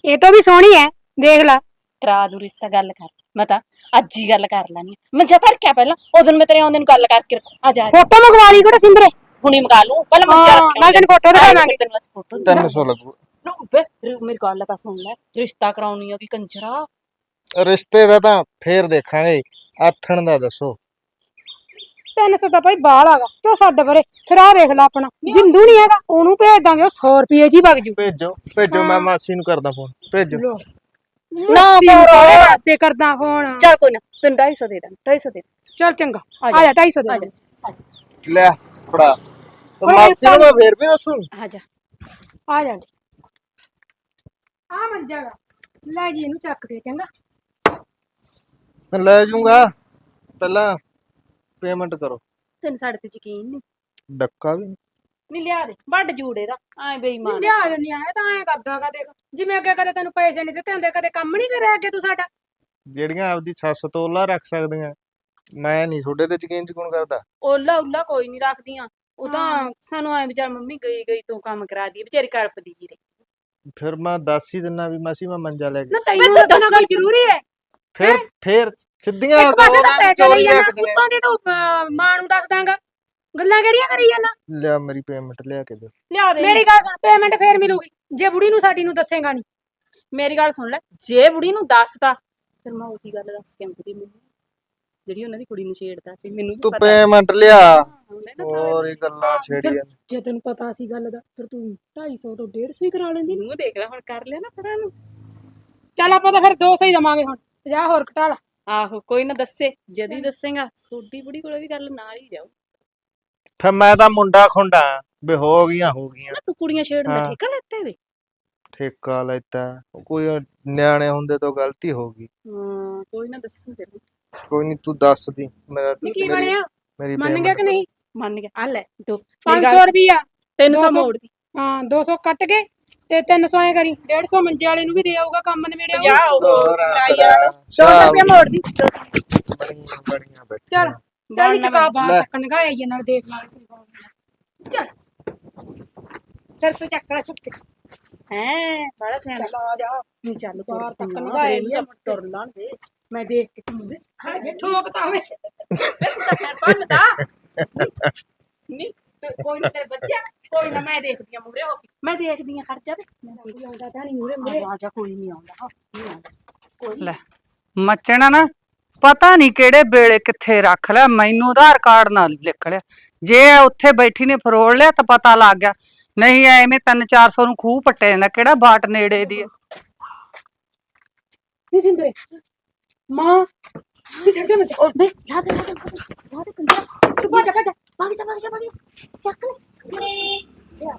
ਇਹ ਤਾਂ ਵੀ ਸੋਹਣੀ ਹੈ ਦੇਖ ਲੈ। ਕਰਾ ਦੂ ਰਿਸ਼ਤਾ ਗੱਲ ਕਰ। ਮੈਂ ਤਾਂ ਅੱਜ ਹੀ ਗੱਲ ਕਰ ਲੈਣੀ ਮੈਂ ਜਾ ਧਰ ਕੇ ਪਹਿਲਾਂ ਉਦੋਂ ਮੈਂ ਤੇਰੇ ਆਉਂਦੇ ਨੂੰ ਗੱਲ ਕਰਕੇ ਰੱਖੂ। ਆ ਜਾ। ਫੋਟੋ ਮੰਗਵਾਣੀ ਕਿਹੜਾ ਸਿੰਦਰੇ? ਹੁਣੀ ਮੰਗਾ ਲੂੰ ਪਹਿਲਾਂ ਮੰਜਾ ਹਾਂ, ਰੱਖਿਆ ਨਾਲ ਤੈਨੂੰ photo ਦਿਖਾਵਾਂਗੇ। ਤੈਨੂੰ ਅਸੀਂ ਫੋਟੋ 300 ਲੱਗੂ। ਮੇਰੀ ਗੱਲ ਤਾਂ ਸੁਣ ਲੈ ਰਿਸ਼ਤਾ ਕਰਾਉਣੀ ਆ ਕਿ ਕੰਜਰਾ। ਰਿਸ਼ਤੇ ਦਾ ਤਾਂ ਫੇਰ ਦੇਖਾਂਗੇ ਆਥਣ ਦਾ ਦੱਸੋ। 300 ਤਾਂ ਭਾਈ ਬਾਲ ਆਗਾ ਤੇ ਉਹ ਛੱਡ ਪਰੇ ਫਿਰ ਆ ਦੇਖ ਲੈ ਆਪਣਾ। ਜਿੰਦੂ ਨਹੀਂ ਹੈਗਾ ਉਹਨੂੰ ਭੇਜ ਦਾਂਗੇ ਉਹ 100 ਰੁਪਏ ਜੀ ਵਗ ਜੂ। ਭੇਜੋ ਭੇਜੋ ਮੈਂ ਮਾਸੀ ਨੂੰ ਕਰਦਾ ਫੋਨ ਭੇਜੋ। ਲੋ ਨਾ ਕਰੋ। ਵਾਸਤੇ ਕਰਦਾ ਫੋਨ। ਚੱਲ ਕੋਈ ਨਾ ਤੈਨੂੰ 250 ਦੇ ਦਾਂ 250 ਦੇ ਚੱਲ ਚੰਗਾ ਆ ਆ ਜਾ 250 ਆ ਦੇ। ਜਾ। ਲੈ ਫੜਾ। ਤੇ ਓਏ ਮਾਸੀ ਨੂੰ ਮੈਂ ਫੇਰ ਵੀ ਦੱਸੂ। ਆ ਜਾ। ਆ ਜਾ। ਆ ਮੰਜਾ ਗਾ। ਲੈ ਜੀ ਇਹਨੂੰ ਚੱਕ ਦੇ ਚੰਗਾ। ਮੈਂ ਲੈ ਜਾਊਂਗਾ। ਪਹਿਲਾਂ ਪੇਮੈਂਟ ਕਰੋ। ਤੈਨੂੰ ਸਾਡੇ ਤੇ ਯਕੀਨ ਨਹੀਂ। ਡੱਕਾ ਵੀ ਨੀ। ਨਹੀਂ ਲਿਆ ਦੇ ਵੱਡ ਜੂੜੇ ਦਾ ਐ ਬੇਈਮਾਨ ਲਿਆ ਦਿੰਦੀ ਆ ਇਹ ਤਾਂ ਐ ਕਰਦਾਗਾ ਦੇਖ ਜਿਵੇਂ ਅੱਗੇ ਕਦੇ ਤੈਨੂੰ ਪੈਸੇ ਨਹੀਂ ਦਿੱਤੇ ਹੁੰਦੇ ਕਦੇ ਕੰਮ ਨਹੀਂ ਕਰਿਆ ਅੱਗੇ ਤੂੰ ਸਾਡਾ। ਜਿਹੜੀਆਂ ਆਪਦੀ ਸੱਸ ਤੋਂ ਰੱਖ ਸਕਦੀਆਂ ਮੈਂ ਨਹੀਂ ਤੁਹਾਡੇ ਤੇ ਯਕੀਨ ਚਕੂਨ ਕਰਦਾ। ਓਲਾ ਉਲਾ ਕੋਈ ਨਹੀਂ ਰੱਖਦੀਆਂ ਉਹ ਤਾਂ ਸਾਨੂੰ ਐ ਵਿਚਾਰ ਮੰਮੀ ਗਈ ਗਈ ਤੂੰ ਕੰਮ ਕਰਾ ਦੀ ਵਿਚਾਰੀ ਕੜਪਦੀ ਜੀ ਰੇ ਫਿਰ ਮੈਂ ਦੱਸ ਹੀ ਦਿੰਨਾ ਵੀ ਮਾਸੀ ਮੈਂ ਮੰਜਾ ਲੈ ਨਾ ਗਿਆ ਤੈਨੂੰ ਤੂੰ ਦੱਸਣਾ ਦੱਸੀ ਕੋਈ ਜ਼ਰੂਰੀ ਹੈ। ਫਿਰ ਫਿਰ ਸਿੱਧੀਆਂ ਇੱਕ ਪਾਸੇ ਤਾਂ ਲਈ ਨੀ ਰੱਖਦੀਆਂ? ਉੱਤੋਂ ਦੀ ਤੂੰ ਅਹ, ਮਾਂ ਨੂੰ ਦੱਸ ਦਾਂਗਾ ਗੱਲਾਂ ਕਿਹੜੀਆਂ ਕਰੀ ਜਾਣਾ ਲਿਆ ਮੇਰੀ ਪੇਮੈਂਟ ਲਿਆ ਕੇ ਦੇ। ਲਿਆ ਦੇ। ਮੇਰੀ ਗੱਲ ਸੁਣ ਪੇਮੈਂਟ ਫੇਰ ਮਿਲੂਗੀ। ਜੇ ਬੁੜੀ ਨੂੰ ਸਾਡੀ ਨੂੰ ਦੱਸੇਗਾ ਨਹੀਂ ਮੇਰੀ ਗੱਲ ਸੁਣ ਲੈ ਜੇ ਬੁੜੀ ਨੂੰ ਦੱਸਤਾ ਫਿਰ ਮੈਂ ਉਹੀ ਗੱਲ ਦੱਸ ਕੇ ਆਉਂਦੀ ਮੈਨੂੰ। ਜਿਹੜੀ ਉਹਨਾਂ ਦੀ ਕੁੜੀ ਨੂੰ ਛੇੜਦਾ ਸੀ ਮੈਨੂੰ ਵੀ ਤੂੰ ਪਤਾ ਪੇਮੈਂਟ ਲਿਆ। ਹੁੰਦਾ ਨਾ ਤਾਂ ਹੋਰ ਇਹ ਗੱਲਾਂ ਛੇੜੀ ਜਾਂਦੀ ਜੇ ਤੈਨੂੰ ਪਤਾ ਸੀ ਗੱਲ ਦਾ ਫਿਰ ਤੂੰ 250 ਤੋਂ 150 ਹੀ ਕਰਾ ਲੈਂਦੀ। ਮੂੰਹ ਦੇਖ ਲੈ ਹੁਣ ਕਰ ਲਿਆ ਨਾ ਪਰਾਂ ਨੂੰ ਚੱਲ ਆਪਾਂ ਤਾਂ ਫਿਰ 200 ਹੀ ਦਵਾਂਗੇ ਹੁਣ 50 ਹੋਰ ਘਟਾ ਲਾ। ਆਹੋ ਕੋਈ ਨਾ ਦੱਸੇ ਜਦ ਹੀ ਦੱਸੇਗਾ ਛੋਟੀ ਬੁੜੀ ਕੋਲੇ ਵੀ ਗੱਲ ਨਾਲ ਹੀ ਜਾਊ। ਫਿਰ ਮੈਂ ਤਾਂ ਮੁੰਡਾ ਖੁੰਡਾ ਵੀ ਹੋ ਗਈਆਂ। ਹੋ ਗਈਆਂ ਨਾ ਤੂੰ ਕੁੜੀਆਂ ਛੇੜਨ ਦਾ ਹਾਂ। ਠੇਕਾ ਲੈਤੇ ਵੇ? ਠੇਕਾ ਲੈਤਾ। ਕੋਈ ਨਿਆਣੇ ਹੁੰਦੇ ਤੋਂ ਗਲਤੀ ਹੋ ਗਈ। ਹਾਂ ਕੋਈ ਨਾ ਦੱਸੀ ਤੈਨੂੰ ਕੋਈ ਨਹੀਂ ਤੂੰ ਦੱਸ ਦੀ। ਮੇਰਾ ਨੀ ਕੀ ਮੇਰੀ- ਬਣਿਆ? ਮੇਰੀ ਮੰਨ ਗਿਆ ਕਿ ਨਹੀਂ? ਮੰਨ ਗਿਆ। ਆ ਲੈ ਦੋ। 500 ਰੁਪਿਆ 300 ਦੋ ਸੌ- ਮੋੜ ਦੀ। ਹਾਂ 200 ਕੱਟ ਕੇ ਤੇ 300 ਐ ਕਰੀ। 150 ਮੰਜੇ ਵਾਲੇ ਨੂੰ ਵੀ ਦੇ ਆਊਗਾ ਕੰਮ ਨਵੇੜਿਆ ਜਾ ਉਹ ਹੋਰ ਸਪਰਾਈ ਲੈ, ਆ ਦੋ ਸ਼ਾਬਾਸ਼, ਰੁਪਏ ਮੋੜ ਦੀ ਦੋ। ਬੜੀਆਂ ਬੜੀਆਂ ਬੈਠੀਆਂ। ਚੱਲ। ਚੱਲ ਨੀ ਚਕਾ ਬਾਹਰ ਲੈ। ਤੱਕ ਨਗਾਇਆ ਇਹ ਨਾਲ ਦੇਖ ਲਾ। ਚੱਲ। ਚੱਲ ਤੂੰ ਚੱਕ ਲੈ ਸੁੱਤੇ ਹੈ ਬੜਾ ਸਿਆਣਾ। ਆ ਜਾ। ਤੂੰ ਚੱਲ ਬਾਹਰ ਤੱਕ ਨਾ, ਨਗਾਇਆ ਫਿਰ ਹੀ ਆ। ਇਹਨੂੰ ਤੁਰ ਲਾਣ ਦੇ ਮੈਂ ਦੇਖ ਕੇ ਤੂੰ ਦੇ। ਹਾਂ ਠੋਕਤਾ ਹੋਵੇ। ਵੇ ਤੂੰ ਤਾਂ ਸਿਰ ਭੰਨਦਾ। ਨਹੀਂ ਤੇ ਕੋਈ ਨਾ ਤੇਰੇ ਬੱਚਾ ਕੋਈ ਨਾ ਮੈਂ ਦੇਖਦੀ ਆ ਮੂਰੇ ਹੋ ਕੇ। ਮੈਂ ਦੇਖਦੀ ਆ ਖਰਚਾ ਵੇ। ਆਉਂਦਾ ਤਾਂ ਨਹੀਂ ਮੂਰੇ ਮੂਰੇ ਆ ਜਾ ਕੋਈ ਨਹੀਂ ਆਉਂਦਾ। ਹਾਂ, ਨਹੀਂ ਆਉਂਦਾ। ਕੋਈ ਲੈ ਮੱਚਣਾ ਨਾ। ਪਤਾ ਨਹੀਂ ਕਿਹੜੇ ਵੇਲੇ ਕਿੱਥੇ ਰੱਖ ਲਿਆ ਮੈਨੂੰ ਆਧਾਰ ਕਾਰਡ ਨਾਲ ਲਿਖ ਲਿਆ। ਜੇ ਉੱਥੇ ਬੈਠੀ ਨੇ ਫਰੋੜ ਲਿਆ ਤਾਂ ਪਤਾ ਲੱਗ ਗਿਆ। ਨਹੀਂ ਐਵੇਂ 3-400 ਨੂੰ ਖੂਹ ਪੱਟੇ ਜਾਂਦਾ ਕਿਹੜਾ ਬਾਟ ਨੇੜੇ ਦੀ ਹੈ ਜੀ ਸਿੰਦਰੇ ਮਾਂ ਵੀ ਸੱਟੇ ਮਤ ਉਹ ਬੇ ਲਾ ਦੇ ਲਾ ਦੇ ਲਾ ਦੇ ਕੰਜਾ ਚੁੱਪ ਆ ਜਾ ਜਾ। ਭਾਗ ਜਾ ਭਾਗ ਜਾ ਭਾਗ ਚੱਕ ਲੈ।